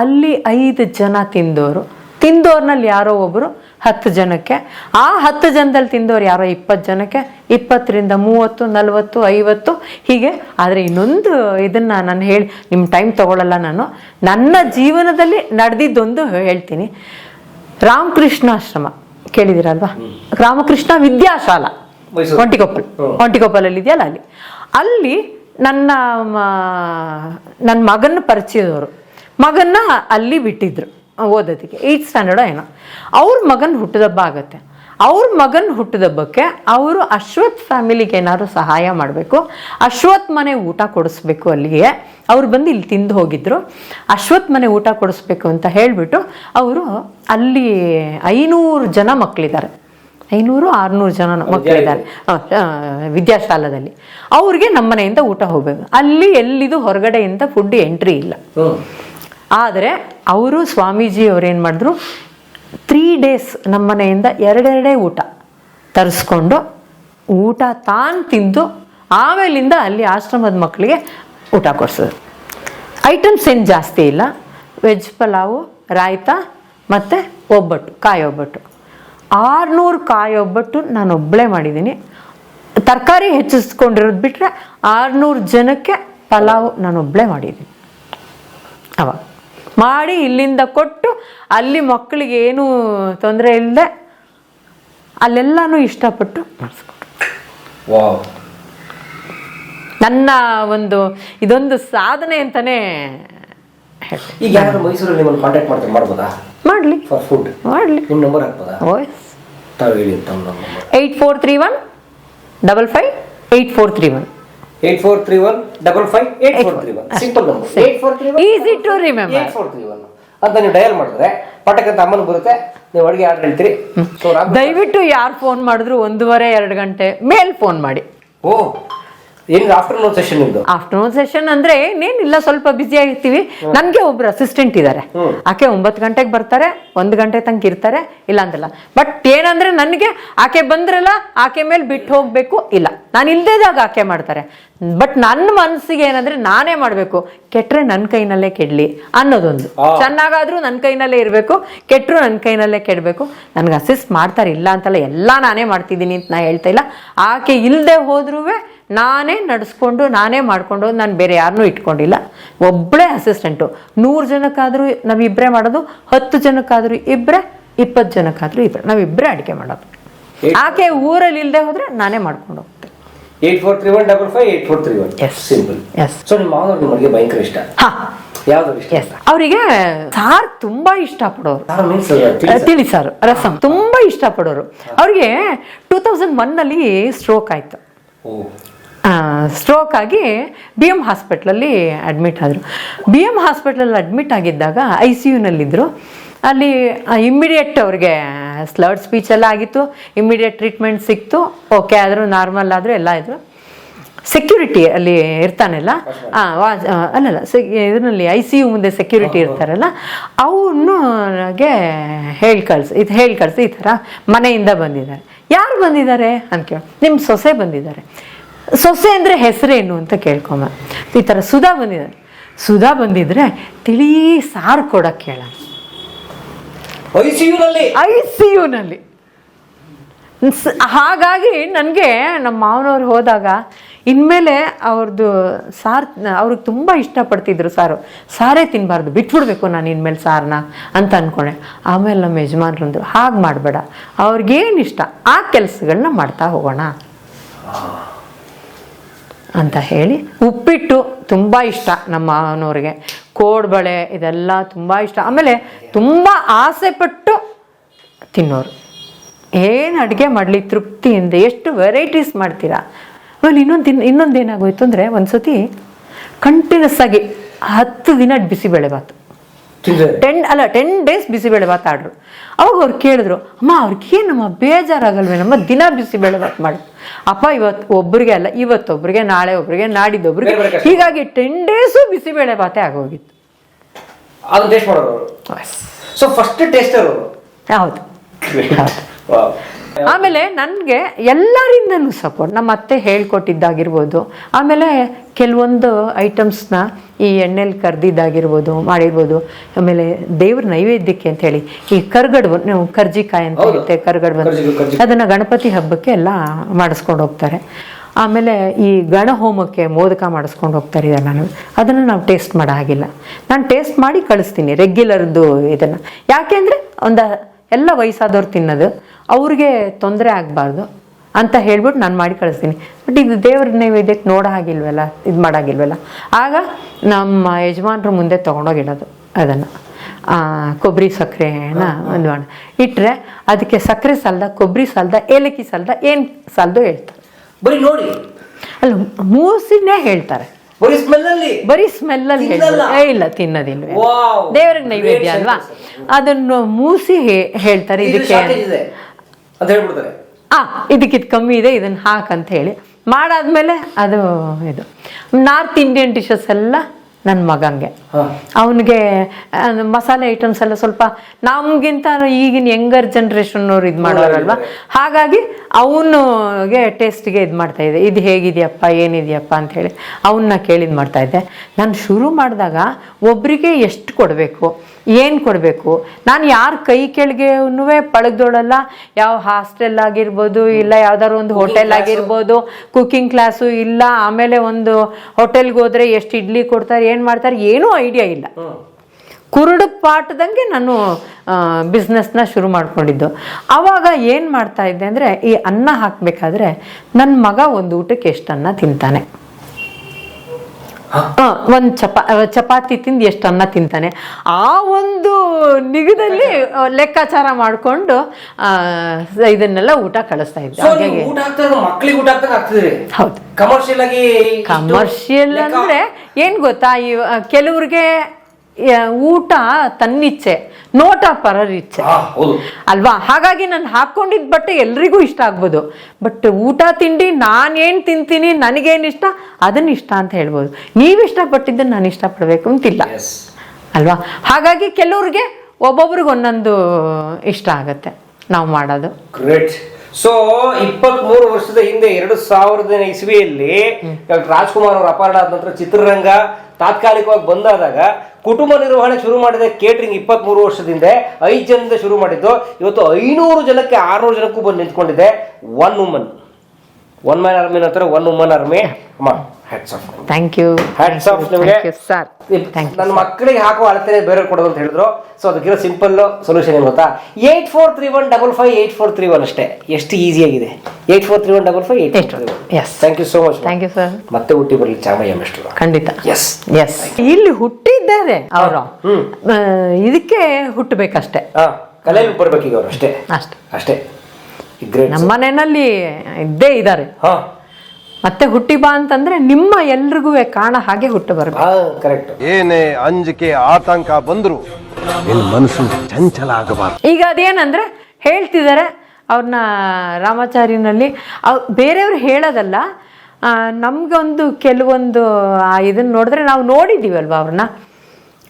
ಅಲ್ಲಿ ಐದು ಜನ ತಿಂದವರು ತಿಂದೋರ್ನಲ್ಲಿ ಯಾರೋ ಒಬ್ಬರು ಹತ್ತು ಜನಕ್ಕೆ. ಆ ಹತ್ತು ಜನದಲ್ಲಿ ತಿಂದವ್ರು ಯಾರೋ ಇಪ್ಪತ್ತು ಜನಕ್ಕೆ. ಇಪ್ಪತ್ತರಿಂದ ಮೂವತ್ತು ನಲವತ್ತು ಐವತ್ತು ಹೀಗೆ. ಆದರೆ ಇನ್ನೊಂದು ಇದನ್ನ ನಾನು ಹೇಳಿ ನಿಮ್ಮ ಟೈಮ್ ತಗೊಳ್ಳಲ್ಲ ನಾನು. ನನ್ನ ಜೀವನದಲ್ಲಿ ನಡೆದಿದ್ದೊಂದು ಹೇಳ್ತೀನಿ. ರಾಮಕೃಷ್ಣಾಶ್ರಮ. ಕೇಳಿದಿರಲ್ವಾ ರಾಮಕೃಷ್ಣ ವಿದ್ಯಾಶಾಲಾ. ಒಂಟಿಕೊಪ್ಪಲ್. ಒಂಟಿಕೊಪ್ಪಲಲ್ಲಿ ಇದೆಯಲ್ಲ ಅಲ್ಲಿ. ಅಲ್ಲಿ ನನ್ನ ನನ್ನ ಮಗನ ಪರಿಚಯದವರು. ಮಗನ್ನ ಅಲ್ಲಿ ಬಿಟ್ಟಿದ್ರು ಓದೋದಕ್ಕೆ. ಏಯ್ತ್ ಸ್ಟ್ಯಾಂಡರ್ಡೋ ಏನೋ. ಅವ್ರ ಮಗನ ಹುಟ್ಟಿದಬ್ಬ ಆಗತ್ತೆ. ಅವ್ರ ಮಗನ ಹುಟ್ಟಿದಬ್ಬಕ್ಕೆ ಅವರು ಅಶ್ವಥ್ ಫ್ಯಾಮಿಲಿಗೆ ಏನಾದ್ರು ಸಹಾಯ ಮಾಡಬೇಕು. ಅಶ್ವಥ್ ಮನೆ ಊಟ ಕೊಡಿಸ್ಬೇಕು ಅಲ್ಲಿಗೆ. ಅವ್ರು ಬಂದು ಇಲ್ಲಿ ತಿಂದು ಹೋಗಿದ್ರು. ಅಶ್ವಥ್ ಮನೆ ಊಟ ಕೊಡಿಸ್ಬೇಕು ಅಂತ ಹೇಳಿಬಿಟ್ಟು ಅವರು ಅಲ್ಲಿ ಐನೂರು ಜನ ಮಕ್ಕಳಿದ್ದಾರೆ ಐನೂರು ಆರುನೂರು ಜನ ಮಕ್ಕಳಿದ್ದಾರೆ ವಿದ್ಯಾಶಾಲದಲ್ಲಿ. ಅವ್ರಿಗೆ ನಮ್ಮ ಮನೆಯಿಂದ ಊಟ ಹೋಗ್ಬೇಕು. ಅಲ್ಲಿ ಎಲ್ಲಿದು ಹೊರಗಡೆಯಿಂದ ಫುಡ್ ಎಂಟ್ರಿ ಇಲ್ಲ. ಆದರೆ ಅವರು ಸ್ವಾಮೀಜಿ ಅವ್ರು ಏನು ಮಾಡಿದ್ರು? ತ್ರೀ ಡೇಸ್ ನಮ್ಮ ಮನೆಯಿಂದ ಎರಡೆರಡೇ ಊಟ. ತರಿಸ್ಕೊಂಡು ಊಟ ತಾನು ತಿಂದು ಆಮೇಲಿಂದ ಅಲ್ಲಿ ಆಶ್ರಮದ ಮಕ್ಕಳಿಗೆ ಊಟ ಕೊಡಿಸೋದು. ಐಟಮ್ಸ್ ಏನು ಜಾಸ್ತಿ ಇಲ್ಲ. ವೆಜ್ ಪಲಾವು, ರಾಯ್ತ ಮತ್ತು ಒಬ್ಬಟ್ಟು ಕಾಯಿ ಒಬ್ಬಟ್ಟು ಆರುನೂರು ಕಾಯಿ ಒಬ್ಬಟ್ಟು ನಾನು ಒಬ್ಬಳೇ ಮಾಡಿದ್ದೀನಿ. ತರಕಾರಿ ಹೆಚ್ಚಿಸ್ಕೊಂಡಿರೋದು ಬಿಟ್ಟರೆ ಆರುನೂರು ಜನಕ್ಕೆ ಪಲಾವು ನಾನು ಒಬ್ಬಳೇ ಮಾಡಿದ್ದೀನಿ. ಅವಾಗ. ಮಾಡಿ ಇಲ್ಲಿಂದ ಕೊಟ್ಟು ಅಲ್ಲಿ ಮಕ್ಕಳಿಗೆ ಏನು ತೊಂದರೆ ಇಲ್ಲದೆ ಅಲ್ಲೆಲ್ಲನೂ ಇಷ್ಟಪಟ್ಟು ಮಾಡಿಸ್ಕೊಟ್ಟು ನನ್ನ ಒಂದು ಇದೊಂದು ಸಾಧನೆ ಅಂತಾನೆ ಈಗ ಯಾರು ಮೈಸೂರಲ್ಲಿ ನಿಮ್ಮನ್ನು ಕಾಂಟ್ಯಾಕ್ಟ್ ಮಾಡ್ತಾರೆ ಮಾಡ್ಬೋದಾ? ಮಾಡಲಿ. ಫಾರ್ ಫುಡ್ ಮಾಡಲಿ. ನಿಮ್ಮ ನಂಬರ್ ಹಾಕ್ಬೋದಾ? ವಾಯ್ಸ್ ತಾವು ಹೇಳಿ ತಮ್ಮ number eight four three one double five eight four three one. Eight four three one double five eight four three one simple number eight four three one easy to remember eight four three one ಅಂತ ನೀವು dial ಮಾಡಿದ್ರೆ ಪಟಕಂತ ಅಮ್ಮನ ಬರುತ್ತೆ ನೀವು ಅಡುಗೆ order ಹೇಳ್ತೀರಿ. ದಯವಿಟ್ಟು ಯಾರು ಫೋನ್ ಮಾಡಿದ್ರು ಒಂದೂವರೆ ಎರಡು ಗಂಟೆ ಮೇಲೆ ಫೋನ್ ಮಾಡಿ. ಓ ಏನು ಆಫ್ಟರ್ನೂನ್ ಸೆಷನ್ ಇದು ಆಫ್ಟರ್ನೂನ್ ಸೆಷನ್ ಅಂದ್ರೆ ಇನ್ನೇನಿಲ್ಲ ಸ್ವಲ್ಪ ಬ್ಯುಸಿ ಆಗಿರ್ತೀವಿ. ನನ್ಗೆ ಒಬ್ರು ಅಸಿಸ್ಟೆಂಟ್ ಇದ್ದಾರೆ ಆಕೆ ಒಂಬತ್ತು ಗಂಟೆಗೆ ಬರ್ತಾರೆ ಒಂದ್ ಗಂಟೆ ತನಕ ಇರ್ತಾರೆ ಇಲ್ಲ ಅಂತಲ್ಲ ಬಟ್ ಏನಂದ್ರೆ ನನಗೆ ಆಕೆ ಬಂದ್ರಲ್ಲ ಆಕೆ ಮೇಲೆ ಬಿಟ್ಟು ಹೋಗ್ಬೇಕು ಇಲ್ಲ. ನಾನು ಇಲ್ದೇದಾಗ ಆಕೆ ಮಾಡ್ತಾರೆ. ಬಟ್ ನನ್ನ ಮನಸ್ಸಿಗೆ ಏನಂದ್ರೆ ನಾನೇ ಮಾಡಬೇಕು. ಕೆಟ್ರೆ ನನ್ನ ಕೈನಲ್ಲೇ ಕೆಡ್ಲಿ ಅನ್ನೋದೊಂದು. ಚೆನ್ನಾಗಾದ್ರೂ ನನ್ನ ಕೈನಲ್ಲೇ ಇರಬೇಕು ಕೆಟ್ಟರು ನನ್ನ ಕೈನಲ್ಲೇ ಕೆಡಬೇಕು. ನನಗೆ ಅಸಿಸ್ಟ್ ಮಾಡ್ತಾರೆ ಇಲ್ಲ ಅಂತಲ್ಲ ಎಲ್ಲ ನಾನೇ ಮಾಡ್ತಿದ್ದೀನಿ ಅಂತ ನಾ ಹೇಳ್ತಾ ಇಲ್ಲ. ಆಕೆ ಇಲ್ಲದೆ ಹೋದ್ರೂ ನಾನೇ ನಡೆಸ್ಕೊಂಡು ನಾನೇ ಮಾಡಿಕೊಂಡು ನಾನು ಬೇರೆ ಯಾರನ್ನೂ ಇಟ್ಕೊಂಡಿಲ್ಲ. ಒಬ್ಬಳೇ ಅಸಿಸ್ಟೆಂಟು ನೂರು ಜನಕ್ಕಾದರೂ ನಾವಿಬ್ಬರೇ ಮಾಡೋದು ಹತ್ತು ಜನಕ್ಕಾದರೂ ಇಬ್ಬರೇ ಇಪ್ಪತ್ತು ಜನಕ್ಕಾದರೂ ಇಬ್ಬರೇ ನಾವಿಬ್ಬರೇ ಅಡುಗೆ ಮಾಡೋದು. ಆಕೆ ಊರಲ್ಲಿ ಇಲ್ಲದೆ ಹೋದರೆ ನಾನೇ ಮಾಡ್ಕೊಂಡು ಹೋಗ್ತೇನೆ eight four three one double five eight four three one. Yes. Simple yes so ನಿಮ್ಮ ಮಾವನವ್ರು ನಿಮಗೆ ಭಯಂಕರ ಇಷ್ಟ? ಹಾಂ. ಅವರಿಗೆ ಸಾರ್ ತುಂಬಾ ಇಷ್ಟಪಡೋರು. ತಿಳಿಸಾರು ರಸಂ. ತುಂಬಾ ಇಷ್ಟಪಡೋರು. ಅವ್ರಿಗೆ ಟೂ ತೌಸಂಡ್ ಒನ್ನಲ್ಲಿ ಸ್ಟ್ರೋಕ್ ಆಯ್ತು. ಸ್ಟ್ರೋಕ್ ಆಗಿ ಬಿ ಎಂ ಹಾಸ್ಪಿಟ್ಲಲ್ಲಿ ಅಡ್ಮಿಟ್ ಆದರು. ಬಿ ಎಂ ಹಾಸ್ಪಿಟ್ಲಲ್ಲಿ ಅಡ್ಮಿಟ್ ಆಗಿದ್ದಾಗ ಐ ಸಿ ಯುನಲ್ಲಿದ್ದರು ಅಲ್ಲಿ ಇಮ್ಮಿಡಿಯೇಟ್ ಅವ್ರಿಗೆ ಸ್ಲರ್ಡ್ ಸ್ಪೀಚ್ ಎಲ್ಲ ಆಗಿತ್ತು. ಇಮ್ಮಿಡಿಯೇಟ್ ಟ್ರೀಟ್ಮೆಂಟ್ ಸಿಕ್ತು. ಓಕೆ ಆದರೂ ನಾರ್ಮಲ್ ಆದರೂ ಎಲ್ಲ ಇದ್ರು. ಸೆಕ್ಯೂರಿಟಿ ಅಲ್ಲಿ ಇರ್ತಾನಲ್ಲ? ಅಲ್ಲಲ್ಲ ಇದರಲ್ಲಿ ಐ ಸಿ ಯು ಮುಂದೆ ಸೆಕ್ಯೂರಿಟಿ ಇರ್ತಾರಲ್ಲ ಅವನಿಗೆ ಹೇಳಿ ಕಳ್ಸಿ, ಇದು ಹೇಳಿ ಕಳ್ಸಿ ಈ ಥರ ಮನೆಯಿಂದ ಬಂದಿದ್ದಾರೆ. ಯಾರು ಬಂದಿದ್ದಾರೆ? ಅಂತ ಕೇಳಿ ನಿಮ್ಮ ಸೊಸೆ ಬಂದಿದ್ದಾರೆ. ಸೊಸೆ ಅಂದರೆ ಹೆಸರೇನು ಅಂತ ಕೇಳ್ಕೊಂಬ. ಈ ಥರ ಸುಧಾ ಬಂದಿದೆ ಸುಧಾ ಬಂದಿದ್ರೆ ತಿಳಿ ಸಾರು ಕೊಡಕ್ಕೆ ಹೇಳ. ಐ ಸಿ ಯುನಲ್ಲಿ ಐ ಸಿ ಯುನಲ್ಲಿ ಹಾಗಾಗಿ ನನಗೆ ನಮ್ಮ ಮಾವನವ್ರು ಹೋದಾಗ ಇನ್ಮೇಲೆ ಅವ್ರದ್ದು ಸಾರು ಅವ್ರಿಗೆ ತುಂಬ ಇಷ್ಟಪಡ್ತಿದ್ರು ಸಾರು. ಸಾರೇ ತಿನ್ನಬಾರ್ದು ಬಿಟ್ಬಿಡ್ಬೇಕು ನಾನು ಇನ್ಮೇಲೆ ಸಾರನ್ನ ಅಂತ ಅಂದ್ಕೊಂಡೆ ಆಮೇಲೆ ನಮ್ಮ ಯಜಮಾನ್ರಂದು ಹಾಗೆ ಮಾಡಬೇಡ. ಅವ್ರಿಗೇನು ಇಷ್ಟ? ಆ ಕೆಲಸಗಳನ್ನ ಮಾಡ್ತಾ ಹೋಗೋಣ. ಅಂತ ಹೇಳಿ ಉಪ್ಪಿಟ್ಟು ತುಂಬ ಇಷ್ಟ ನಮ್ಮ ಮಾವನವ್ರಿಗೆ. ಕೋಡ್ಬಳೆ ಇದೆಲ್ಲ ತುಂಬ ಇಷ್ಟ. ಆಮೇಲೆ ತುಂಬ ಆಸೆ ಪಟ್ಟು ತಿನ್ನೋರು. ಏನು ಅಡುಗೆ ಮಾಡಲಿ ತೃಪ್ತಿಯಿಂದ ಎಷ್ಟು ವೆರೈಟೀಸ್ ಮಾಡ್ತೀರಾ? ಆಮೇಲೆ ಇನ್ನೊಂದು ತಿನ್ ಇನ್ನೊಂದು ಏನಾಗೋಯ್ತು ಅಂದರೆ ಒಂದು ಸತಿ ಕಂಟಿನ್ಯೂಸ್ ಆಗಿ ಹತ್ತು ದಿನ ಬಿಸಿಬೇಳೆ ಬಾತು. ಟೆನ್ ಅಲ್ಲ ಟೆನ್ ಡೇಸ್ ಬಿಸಿಬೇಳೆ ಬಾತ್ ಆಡ್ರು ಅವಾಗ ಅವ್ರು ಕೇಳಿದ್ರು ಅಮ್ಮ ಅವ್ರಿಗೇನಮ್ಮ ಬೇಜಾರಾಗಲ್ವೇನಮ್ಮ? ದಿನ ಬಿಸಿಬೇಳೆ ಬಾತ್ ಮಾಡಿ. ಅಪ್ಪ ಇವತ್ತು ಒಬ್ರಿಗೆ ಅಲ್ಲ ಇವತ್ತೊಬ್ರಿಗೆ ನಾಳೆ ಒಬ್ರಿಗೆ ನಾಡಿದ್ದೊಬ್ರಿಗೆ. ಹೀಗಾಗಿ ಟೆನ್ ಡೇಸು ಬಿಸಿಬೇಳೆ ಬಾತೆ ಆಗೋಗಿತ್ತು. ಅದನ್ನ ಟೇಸ್ಟ್ ಮಾಡೋರು ಸೊ ಫಸ್ಟ್ ಟೇಸ್ಟರ್ ಹೌದು. ಆಮೇಲೆ ನನಗೆ ಎಲ್ಲರಿಂದನೂ ಸಪೋರ್ಟ್ ನಮ್ಮ ಅತ್ತೆ ಹೇಳ್ಕೊಟ್ಟಿದ್ದಾಗಿರ್ಬೋದು. ಆಮೇಲೆ ಕೆಲವೊಂದು ಐಟಮ್ಸ್ನ ಈ ಎಣ್ಣೆಲಿ ಕರ್ದಿದ್ದಾಗಿರ್ಬೋದು ಮಾಡಿರ್ಬೋದು ಆಮೇಲೆ ದೇವ್ರ ನೈವೇದ್ಯಕ್ಕೆ ಅಂತ ಹೇಳಿ ಈ ಕರ್ಗಡ್ಬು ನಾವು ಕರ್ಜಿಕಾಯಿ ಅಂತ. ಇರುತ್ತೆ ಅದನ್ನು ಕರ್ಜಿ. ಅದನ್ನ ಗಣಪತಿ ಹಬ್ಬಕ್ಕೆ ಎಲ್ಲ ಮಾಡಿಸ್ಕೊಂಡು ಹೋಗ್ತಾರೆ. ಆಮೇಲೆ ಈ ಗಣ ಹೋಮಕ್ಕೆ ಮೋದಕ ಮಾಡಿಸ್ಕೊಂಡು ಹೋಗ್ತಾರೆ ನಾನು ಅದನ್ನು ನಾವು ಟೇಸ್ಟ್ ಮಾಡೋ ಹಾಗಿಲ್ಲ. ನಾನು ಟೇಸ್ಟ್ ಮಾಡಿ ಕಳಿಸ್ತೀನಿ ರೆಗ್ಯುಲರ್ದು ಇದನ್ನು. ಯಾಕೆಂದರೆ ಒಂದು ಎಲ್ಲ ವಯಸ್ಸಾದವ್ರು ತಿನ್ನೋದು ಅವ್ರಿಗೆ ತೊಂದರೆ ಆಗಬಾರ್ದು. ಅಂತ ಹೇಳ್ಬಿಟ್ಟು ನಾನು ಮಾಡಿ ಕಳಿಸ್ತೀನಿ. ಬಟ್ ಇದು ದೇವ್ರ ನೈವೇದ್ಯಕ್ಕೆ ನೋಡೋ ಹಾಗಿಲ್ವಲ್ಲ ಇದು ಮಾಡಾಗಿಲ್ವಲ್ಲ? ಆಗ ನಮ್ಮ ಯಜಮಾನ್ರ ಮುಂದೆ ತೊಗೊಂಡೋಗಿಡೋದು ಅದನ್ನು. ಕೊಬ್ಬರಿ ಸಕ್ಕರೆನ ಒಂದು ಮಾಡ ಇಟ್ಟರೆ ಅದಕ್ಕೆ ಸಕ್ಕರೆ ಸಾಲ್ದ ಕೊಬ್ಬರಿ ಸಾಲ್ದ ಏಲಕ್ಕಿ ಸಾಲ್ದ ಏನು ಸಾಲ್ದು ಹೇಳ್ತಾರೆ. ಬರೀ ನೋಡಿ. ಅಲ್ಲ ಮೂಸಿನೇ ಹೇಳ್ತಾರೆ. ಬರೀ ಬರೀ ಸ್ಮೆಲ್ಲಲ್ಲಿ ಹೇಳ್ತಾರೆ. ಇಲ್ಲ ತಿನ್ನೋದಿಲ್ಲ. ದೇವರಿಗೆ ನೈವೇದ್ಯ ಅಲ್ವಾ. ಅದನ್ನು ಮೂಸಿ ಹೇಳ್ತಾರೆ ಇದಕ್ಕೆ. ಅಂತ ಹೇಳ್ಬಿಡ್ತಾರೆ. ಆ ಇದಕ್ಕೆ ಇದು ಕಮ್ಮಿ ಇದೆ ಇದನ್ನ ಹಾಕಂತ ಹೇಳಿ. ಮಾಡಾದ್ಮೇಲೆ ಅದು ಇದು. ನಾರ್ತ್ ಇಂಡಿಯನ್ ಡಿಶಸ್ ಎಲ್ಲ ನನ್ನ ಮಗಂಗೆ. ಅವನಿಗೆ ಮಸಾಲೆ ಐಟಮ್ಸ್ ಎಲ್ಲ ಸ್ವಲ್ಪ ನಮ್ಗಿಂತ ಈಗಿನ ಯಂಗರ್ ಜನ್ರೇಷನ್ನವ್ರು ಇದು ಮಾಡೋರಲ್ವ? ಹಾಗಾಗಿ ಅವನಿಗೆ ಟೇಸ್ಟ್ಗೆ ಇದು ಮಾಡ್ತಾ ಇದ್ದೆ. ಇದು ಹೇಗಿದೆಯಪ್ಪ ಏನಿದೆಯಪ್ಪ ಅಂತ ಹೇಳಿ. ಅವನ್ನ ಕೇಳಿದ್ ಮಾಡ್ತಾ ಇದ್ದೆ. ನಾನು ಶುರು ಮಾಡಿದಾಗ ಒಬ್ರಿಗೆ ಎಷ್ಟು ಕೊಡಬೇಕು? ಏನು ಕೊಡಬೇಕು? ನಾನು ಯಾರ ಕೈ ಕೆಳಗೆ ಪಳಗ್ದೋಳಲ್ಲ. ಯಾವ ಹಾಸ್ಟೆಲ್ ಆಗಿರ್ಬೋದು ಇಲ್ಲ ಯಾವ್ದಾದ್ರು ಒಂದು ಹೋಟೆಲ್ ಆಗಿರ್ಬೋದು ಕುಕಿಂಗ್ ಕ್ಲಾಸು ಇಲ್ಲ ಆಮೇಲೆ ಒಂದು ಹೋಟೆಲ್ಗೆ ಹೋದ್ರೆ ಎಷ್ಟು ಇಡ್ಲಿ ಕೊಡ್ತಾರೆ ಏನು ಮಾಡ್ತಾರೆ ಏನೂ ಐಡಿಯಾ ಇಲ್ಲ. ಕುರುಡು ಪಾಠದಂಗೆ ನಾನು ಬಿಸ್ನೆಸ್ನ ಶುರು ಮಾಡಿಕೊಂಡಿದ್ದು. ಆವಾಗ ಏನು ಮಾಡ್ತಾ ಇದ್ದೆ ಅಂದರೆ ಈ ಅನ್ನ ಹಾಕಬೇಕಾದ್ರೆ ನನ್ನ ಮಗ ಒಂದು ಊಟಕ್ಕೆ ಎಷ್ಟು ಅನ್ನ ತಿಂತಾನೆ. ಒಂದು ಚಪಾ ಚಪಾತಿ ತಿಂದು ಎಷ್ಟು ಅನ್ನ ತಿಂತಾನೆ. ಆ ಒಂದು ನಿಗದಲ್ಲಿ ಲೆಕ್ಕಾಚಾರ ಮಾಡಿಕೊಂಡು ಇದನ್ನೆಲ್ಲ ಊಟ ಕಳಿಸ್ತಾ ಇದ್ದೆ. ಹೌದು. ಕಮರ್ಷಿಯಲ್ ಆಗಿ ಕಮರ್ಷಿಯಲ್ ಅಂದ್ರೆ ಏನ್ ಗೊತ್ತಾ ಈ ಕೆಲವ್ರಿಗೆ ಊಟ ತನ್ನಿಚ್ಛೆ ನೋಟ ಪರರಿಚ್ಛೆ. ಅಲ್ವಾ? ಹಾಗಾಗಿ ನಾನು ಹಾಕೊಂಡಿದ್ದ ಬಟ್ಟೆ ಎಲ್ರಿಗೂ ಇಷ್ಟ ಆಗ್ಬೋದು. ಬಟ್ ಊಟ ತಿಂಡಿ ನಾನೇನು ತಿಂತೀನಿ ನನಗೇನು ಇಷ್ಟ ಅದನ್ನ ಇಷ್ಟ ಅಂತ ಹೇಳ್ಬೋದು. ನೀವು ಇಷ್ಟಪಟ್ಟಿದ್ದನ್ನು ನಾನು ಇಷ್ಟಪಡಬೇಕು ಅಂತಿಲ್ಲ. ಅಲ್ವಾ? ಹಾಗಾಗಿ ಕೆಲವ್ರಿಗೆ ಒಬ್ಬೊಬ್ರಿಗೆ ಒಂದೊಂದು ಇಷ್ಟ ಆಗತ್ತೆ ನಾವು ಮಾಡೋದು. ಸೊ ಇಪ್ಪತ್ತ್ ಮೂರು ವರ್ಷದ ಹಿಂದೆ ಎರಡು ಸಾವಿರದ ಇಸ್ವಿಯಲ್ಲಿ ಡಾಕ್ಟರ್ ರಾಜ್ಕುಮಾರ್ ಅವರು ಅಪಹರಣ ಆದ ನಂತರ ಚಿತ್ರರಂಗ ತಾತ್ಕಾಲಿಕವಾಗಿ ಬಂದಾದಾಗ ಕುಟುಂಬ ನಿರ್ವಹಣೆ ಶುರು ಮಾಡಿದ ಕೇಟ್ರಿಂಗ್ ಇಪ್ಪತ್ತ್ ಮೂರು ವರ್ಷದಿಂದ ಐದು ಜನದಿಂದ ಶುರು ಮಾಡಿದ್ದು. ಇವತ್ತು ಐನೂರು ಜನಕ್ಕೆ ಆರುನೂರು ಜನಕ್ಕೂ ಬಂದು ನಿಂತ್ಕೊಂಡಿದೆ one woman one man army ನಂತರ ಒನ್ ವುಮನ್ ಆರ್ಮಿ ಅಮ್ಮ hats off thank you Hats off ನಿಮಗೆ. ಸರ್ ನನ್ನ ಮಕ್ಕಳಿಗೆ ಹಾಕುವ ಅಳತೆ ಬೇರೆ ಕೊಡೋದು ಅಂತ ಹೇಳಿದ್ರು. ಸೊ ಅದಕ್ಕಿರೋ ಸಿಂಪಲ್ ಸೊಲ್ಯೂಷನ್ ಏನು ಗೊತ್ತಾ? Eight four three one double five eight four three one ಅಷ್ಟೇ. ಎಷ್ಟು ಈಸಿ ಆಗಿದೆ? Eight four three one double five eight four yes thank you so much thank you sir ಮತ್ತೆ ಹುಟ್ಟಿ ಬರಲಿ ಚಾಮಯ್ಯ ಮಿಸ್ಟರ್ ಖಂಡಿತ. Yes yes ಇಲ್ಲಿ ಹುಟ್ಟಿದ್ದಾರೆ ಅವರು. ಇದಕ್ಕೆ ಹುಟ್ಟಬೇಕಷ್ಟೇ. ಹಾ ಕಲೆಯಲ್ಲಿ ಈಗ ಅವರು ಅಷ್ಟೇ. ಅಷ್ಟೇ. ಅಷ್ಟೇ. ನಮ್ಮ ಮನೆಯಲ್ಲಿ ಇದ್ದೇ ಇದ್ದಾರೆ ಹಾ. ಮತ್ತೆ ಹುಟ್ಟಿ ಬಾ ಅಂತಂದ್ರೆ ನಿಮ್ಮ ಎಲ್ರಿಗೂ ಕಾಣ ಹಾಗೆ ಹುಟ್ಟು ಬರಬೇಕು. ಹಾ ಕರೆಕ್ಟ್ ಏನೇ ಅಂಜಿಕೆ ಆತಂಕ ಬಂದ್ರು ಮನಸ್ಸು ಚಂಚಲ ಆಗಬಾರ್ದು. ಈಗ ಅದೇನಂದ್ರೆ ಹೇಳ್ತಿದ್ದಾರೆ ಅವ್ರನ್ನ ರಾಮಾಚಾರಿನಲ್ಲಿ ಅವ್ ಬೇರೆಯವ್ರು ಹೇಳೋದಲ್ಲ ಆ, ನಮ್ಗೊಂದು ಕೆಲವೊಂದು ಆ ಇದನ್ನ ನೋಡಿದ್ರೆ ನಾವು ನೋಡಿದ್ದೀವಲ್ವಾ ಅವ್ರನ್ನ?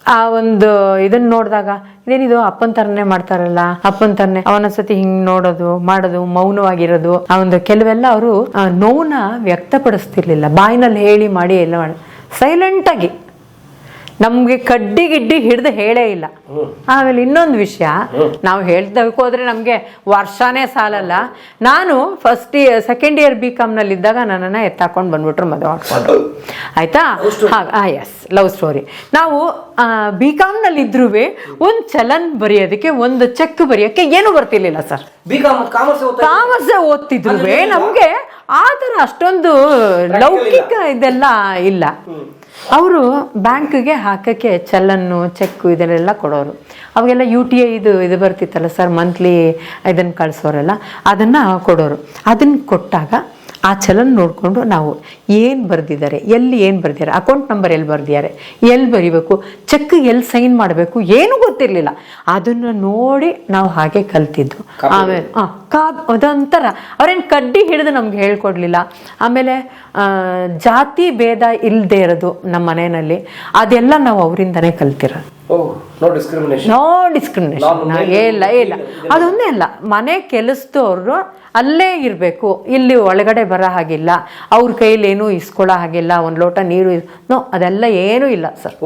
ಆ ಒಂದು ಇದನ್ನ ನೋಡಿದಾಗ, ಇದೇನಿದು ಅಪ್ಪನ ತರನೇ ಮಾಡ್ತಾರಲ್ಲ, ಅಪ್ಪನ ಅವನ ಸತಿ ಹಿಂಗ್ ನೋಡೋದು, ಮಾಡೋದು, ಮೌನವಾಗಿರೋದು, ಆ ಒಂದು ಕೆಲವೆಲ್ಲ ಅವರು ನೋವನ್ನ ವ್ಯಕ್ತಪಡಿಸ್ತಿರ್ಲಿಲ್ಲ. ಬಾಯಿನಲ್ಲಿ ಹೇಳಿ ಮಾಡಿ ಎಲ್ಲ ಮಾಡಿ ಸೈಲೆಂಟಾಗಿ ನಮ್ಗೆ ಕಡ್ಡಿ ಗಿಡ್ಡಿ ಹಿಡ್ದು ಹೇಳೇ ಇಲ್ಲ. ಆಮೇಲೆ ಇನ್ನೊಂದು ವಿಷಯ ನಾವು ಹೇಳ್ದಕ್ಕೆ ಹೋದ್ರೆ ನಮ್ಗೆ ವರ್ಷನೇ ಸಾಲಲ್ಲ. ನಾನು first year second year B ಕಾಮ್ನಲ್ಲಿ ಇದ್ದಾಗ ನನ್ನನ್ನ ಎತ್ತಾಕೊಂಡು ಬಂದ್ಬಿಟ್ರು ಮದುವೆ ಮಾಡ್ಕೊಂಡು ಆಯ್ತಾ? ಎಸ್ ಲವ್ ಸ್ಟೋರಿ ನಾವು ಬಿ ಕಾಮ್ನಲ್ಲಿ ಇದ್ರೂ ಒಂದು ಚಲನ್ ಬರೆಯೋದಕ್ಕೆ ಒಂದು ಚೆಕ್ ಬರೆಯೋಕೆ ಏನು ಬರ್ತಿರ್ಲಿಲ್ಲ ಸರ್. ಕಾಮರ್ಸ್ ಓದ್ತಿದ್ರು ನಮ್ಗೆ ಆ ಥರ ಅಷ್ಟೊಂದು ಲೌಕಿಕ ಇದೆಲ್ಲ ಇಲ್ಲ. ಅವರು ಬ್ಯಾಂಕ್ಗೆ ಹಾಕಕ್ಕೆ ಚಲನ್ನು ಚೆಕ್ ಇದನ್ನೆಲ್ಲ ಕೊಡೋರು. ಅವಾಗೆಲ್ಲ ಯು ಟಿ ಐ ಇದು ಇದು ಬರ್ತಿತ್ತಲ್ಲ ಸರ್ ಮಂತ್ಲಿ ಇದನ್ನು ಕಳಿಸೋರೆಲ್ಲ ಅದನ್ನು ಕೊಡೋರು. ಅದನ್ನು ಕೊಟ್ಟಾಗ ಆ ಚಲನ್ ನೋಡಿಕೊಂಡು ನಾವು ಏನು ಬರೆದಿದ್ದಾರೆ ಎಲ್ಲಿ ಏನು ಬರೆದಿದ್ದಾರೆ ಅಕೌಂಟ್ ನಂಬರ್ ಎಲ್ಲಿ ಬರೆದಿದ್ದಾರೆ ಎಲ್ಲಿ ಬರೀಬೇಕು ಚೆಕ್ ಎಲ್ಲಿ ಸೈನ್ ಮಾಡಬೇಕು ಏನೂ ಗೊತ್ತಿರಲಿಲ್ಲ. ಅದನ್ನು ನೋಡಿ ನಾವು ಹಾಗೆ ಕಲ್ತಿದ್ದು. ಆಮೇಲೆ ಹಾಂ. ಕಾ ಅದೊಂಥರ ಅವ್ರೇನು ಕಡ್ಡಿ ಹಿಡಿದು ನಮ್ಗೆ ಹೇಳ್ಕೊಡ್ಲಿಲ್ಲ. ಆಮೇಲೆ ಜಾತಿ ಭೇದ ಇಲ್ಲದೆ ಇರೋದು ನಮ್ಮ ಮನೆಯಲ್ಲಿ. ಅದೆಲ್ಲ ನಾವು ಅವರಿಂದನೇ ಕಲ್ತಿರೋದು. Oh no discrimination no discrimination ಇಲ್ಲ. ಇಲ್ಲ ಅದೊಂದೇ ಅಲ್ಲ. ಮನೆ ಕೆಲಸದವ್ರು ಅಲ್ಲೇ ಇರಬೇಕು. ಇಲ್ಲಿ ಒಳಗಡೆ ಬರೋ ಹಾಗಿಲ್ಲ. ಅವ್ರ ಕೈಲಿ ಏನೂ ಇಸ್ಕೊಳ್ಳೋ ಹಾಗಿಲ್ಲ. ಒಂದು ಲೋಟ ನೀರು ನೋ ಅದೆಲ್ಲ ಏನೂ ಇಲ್ಲ ಸರ್.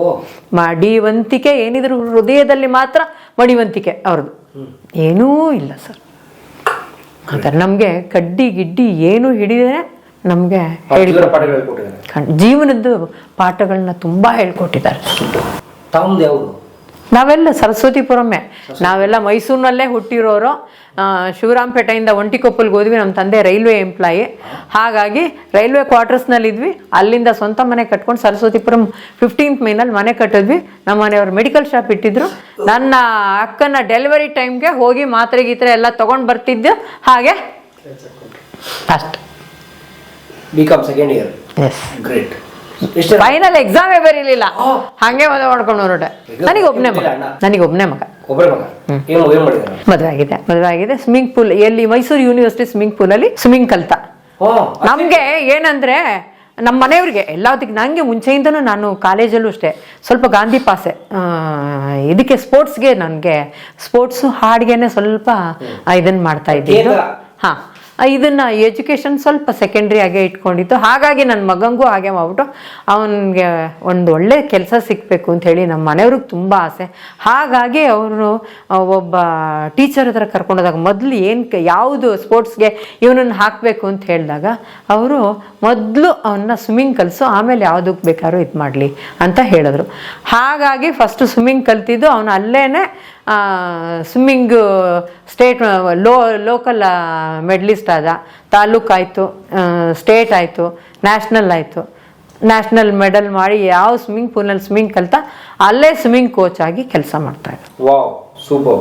ಮಡಿವಂತಿಕೆ ಏನಿದ್ರು ಹೃದಯದಲ್ಲಿ ಮಾತ್ರ ಮಡಿವಂತಿಕೆ ಅವ್ರದ್ದು. ಏನೂ ಇಲ್ಲ ಸರ್. ಹಾಗಾದ್ರೆ ನಮಗೆ ಕಡ್ಡಿ ಗಿಡ್ಡಿ ಏನು ಹಿಡಿದ್ರೆ ನಮಗೆ ಜೀವನದ ಪಾಠಗಳನ್ನ ತುಂಬಾ ಹೇಳ್ಕೊಟ್ಟಿದ್ದಾರೆ. ತಮ್ಮದು ಯಾವುದು? ನಾವೆಲ್ಲ ಸರಸ್ವತಿಪುರಮೆ ನಾವೆಲ್ಲ ಮೈಸೂರಿನಲ್ಲೇ ಹುಟ್ಟಿರೋರು. ಶಿವರಾಮಪೇಟೆಯಿಂದ ಒಂಟಿಕೊಪ್ಪಲ್ಗೆ ಹೋದ್ವಿ ನಮ್ಮ ತಂದೆ ರೈಲ್ವೆ ಎಂಪ್ಲಾಯಿ. ಹಾಗಾಗಿ ರೈಲ್ವೆ ಕ್ವಾರ್ಟರ್ಸ್ನಲ್ಲಿ ಇದ್ವಿ ಅಲ್ಲಿಂದ ಸ್ವಂತ ಮನೆ ಕಟ್ಕೊಂಡು ಸರಸ್ವತಿಪುರಂ ಫಿಫ್ಟೀನ್ತ್ ಮೇನಲ್ಲಿ ಮನೆ ಕಟ್ಟಿದ್ವಿ. ನಮ್ಮ ಮನೆಯವರು ಮೆಡಿಕಲ್ ಶಾಪ್ ಇಟ್ಟಿದ್ರು. ನನ್ನ ಅಕ್ಕನ ಡೆಲಿವರಿ ಟೈಮ್ಗೆ ಹೋಗಿ ಮಾತ್ರೆ ಗೀತ್ರೆ ಎಲ್ಲ ತೊಗೊಂಡು ಬರ್ತಿದ್ದು. ಹಾಗೆ ಅಷ್ಟು. B com second year yes great final ಎಕ್ಸಾಮೇ ಬರೀಲಿಲ್ಲ. ಹಂಗೆ ಮದುವೆ ಮಾಡ್ಕೊಂಡು ಹೊರಟೆ ನನಗೆ ಒಬ್ಬನೇ ಮಗ. ನನಗೆ ಒಬ್ಬನೇ ಮಗ. ಮದುವೆ ಆಗಿದೆ. ಮದುವೆ ಆಗಿದೆ. ಸ್ವಿಮ್ಮಿಂಗ್ ಪೂಲ್ ಎಲ್ಲಿ? ಮೈಸೂರು ಯೂನಿವರ್ಸಿಟಿ ಸ್ವಿಮ್ಮಿಂಗ್ ಅಲ್ಲಿ ಸ್ವಿಮ್ಮಿಂಗ್ ಕಲ್ತ. ನಮ್ಗೆ ಏನಂದ್ರೆ ನಮ್ಮ ಮನೆಯವ್ರಿಗೆ ಎಲ್ಲದಕ್ಕೆ ನನಗೆ ಮುಂಚೆಯಿಂದನೂ ನಾನು ಕಾಲೇಜಲ್ಲೂ ಅಷ್ಟೇ. ಸ್ವಲ್ಪ ಗಾಂಧಿ ಪಾಸೆ. ಇದಕ್ಕೆ ಸ್ಪೋರ್ಟ್ಸ್ಗೆ ನನಗೆ ಸ್ಪೋರ್ಟ್ಸು ಹಾಡಿಗೆನೆ ಸ್ವಲ್ಪ ಇದನ್ನು ಮಾಡ್ತಾ ಇದ್ದೀನಿ. ಹಾಂ. ಇದನ್ನ ಎಜುಕೇಶನ್ ಸ್ವಲ್ಪ ಸೆಕೆಂಡ್ರಿ ಆಗೇ ಇಟ್ಕೊಂಡಿತ್ತು. ಹಾಗಾಗಿ ನನ್ನ ಮಗಂಗೂ ಹಾಗೆ ಮಾಡ್ಬಿಟ್ಟು ಅವನಿಗೆ ಒಂದು ಒಳ್ಳೆ ಕೆಲಸ ಸಿಕ್ಕಬೇಕು ಅಂತ ಹೇಳಿ ನಮ್ಮ ಮನೆಯವ್ರಿಗೆ ತುಂಬ ಆಸೆ. ಹಾಗಾಗಿ ಅವರು ಒಬ್ಬ ಟೀಚರ್ ಹತ್ರ ಕರ್ಕೊಂಡೋದಾಗ ಮೊದಲು ಏನು ಯಾವುದು ಸ್ಪೋರ್ಟ್ಸ್ಗೆ ಇವನನ್ನು ಹಾಕಬೇಕು ಅಂತ ಹೇಳಿದಾಗ ಅವರು ಮೊದಲು ಅವನ್ನ ಸ್ವಿಮ್ಮಿಂಗ್ ಕಲಿಸು, ಆಮೇಲೆ ಯಾವುದಕ್ಕೆ ಬೇಕಾದ್ರೂ ಇದು ಮಾಡಲಿ ಅಂತ ಹೇಳಿದ್ರು. ಹಾಗಾಗಿ ಫಸ್ಟು ಸ್ವಿಮ್ಮಿಂಗ್ ಕಲ್ತಿದ್ದು ಅವನು ಅಲ್ಲೇ swimming state low local medalist ಆದ. ತಾಲೂಕು ಆಯಿತು ಸ್ಟೇಟ್ ಆಯಿತು ನ್ಯಾಷನಲ್ ಆಯಿತು. ನ್ಯಾಷನಲ್ ಮೆಡಲ್ ಮಾಡಿ ಯಾವ ಸ್ವಿಮ್ಮಿಂಗ್ ಪೂಲ್ನಲ್ಲಿ ಸ್ವಿಮ್ಮಿಂಗ್ ಕಲಿತಾ ಅಲ್ಲೇ ಸ್ವಿಮ್ಮಿಂಗ್ ಕೋಚ್ ಆಗಿ ಕೆಲಸ ಮಾಡ್ತಾ ಇದ್ದೆ ವಾವ್ ಸೂಪರ್.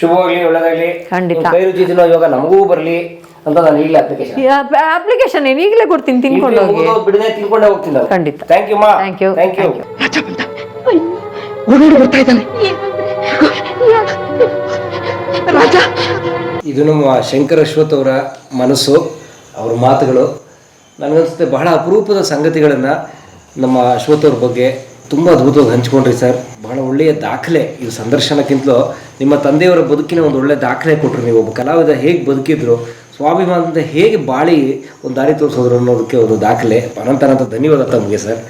ಶುಭವಾಗಲಿ ಒಳ್ಳೆದಾಗ್ಲಿ. ಖಂಡಿತ. ನಿಮ್ ಕೈ ತಿನ್ನೋ ಯೋಗ ನಮಗೂ ಬರಲಿ ಅಂತ ನಾನು ಈಗಲೇ ಅಪ್ಲಿಕೇಶನ್ ಅಪ್ಲಿಕೇಶನ್ ಏನು ಈಗಲೇ ಕೊಡ್ತೀನಿ ತಿನ್ಕೊಂಡು ಹೋಗಿ. ಬಿಡದೆ ತಿನ್ಕೊಂಡೇ ಹೋಗ್ತೀನಿ ಖಂಡಿತ. ಥ್ಯಾಂಕ್ ಯು ಮಾ. Thank you thank you thank ಇದು ನಮ್ಮ ಶಂಕರ ಅಶ್ವಥ್ ಅವರ ಮನಸ್ಸು, ಅವರ ಮಾತುಗಳು. ನನಗನ್ಸುತ್ತೆ ಬಹಳ ಅಪರೂಪದ ಸಂಗತಿಗಳನ್ನು ನಮ್ಮ ಅಶ್ವಥ್ ಅವ್ರ ಬಗ್ಗೆ ತುಂಬ ಅದ್ಭುತವಾಗಿ ಹಂಚ್ಕೊಂಡ್ರಿ ಸರ್. ಬಹಳ ಒಳ್ಳೆಯ ದಾಖಲೆ ಇದು ಸಂದರ್ಶನಕ್ಕಿಂತಲೂ. ನಿಮ್ಮ ತಂದೆಯವರ ಬದುಕಿನ ಒಂದು ಒಳ್ಳೆಯ ದಾಖಲೆ ಕೊಟ್ಟರು ನೀವು. ಒಬ್ಬ ಕಲಾವಿದ ಹೇಗೆ ಬದುಕಿದ್ರು, ಸ್ವಾಭಿಮಾನದಿಂದ ಹೇಗೆ ಬಾಳಿ ಒಂದು ದಾರಿ ತೋರಿಸೋದ್ರು ಅನ್ನೋದಕ್ಕೆ ಒಂದು ದಾಖಲೆ. ಅನಂತ ಧನ್ಯವಾದ ತಮಗೆ ಸರ್.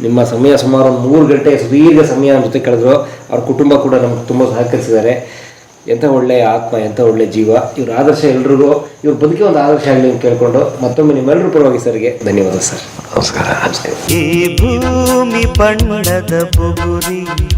ನಿಮ್ಮ ಸಮಯ ಸುಮಾರು ಒಂದು ಮೂರು ಗಂಟೆ ಸುದೀರ್ಘ ಸಮಯ ನಮ್ಮ ಜೊತೆ ಕಳೆದ್ರು. ಅವ್ರ ಕುಟುಂಬ ಕೂಡ ನಮ್ಗೆ ತುಂಬ ಸಹಕರಿಸಿದ್ದಾರೆ. ಎಂಥ ಒಳ್ಳೆಯ ಆತ್ಮ ಎಂಥ ಒಳ್ಳೆಯ ಜೀವ. ಇವ್ರ ಆದರ್ಶ ಎಲ್ರಿಗೂ ಇವ್ರ ಬದುಕಿ ಒಂದು ಆದರ್ಶ ಆಗಲಿ ಅಂತ ಕೇಳಿಕೊಂಡು ಮತ್ತೊಮ್ಮೆ ನಿಮ್ಮೆಲ್ಲರೂ ಪರವಾಗಿ ಸರ್ಗೆ ಧನ್ಯವಾದ ಸರ್. ನಮಸ್ಕಾರ. ಈ ಭೂಮಿ ಬಣ್ಣದ ಬುಗುರಿ.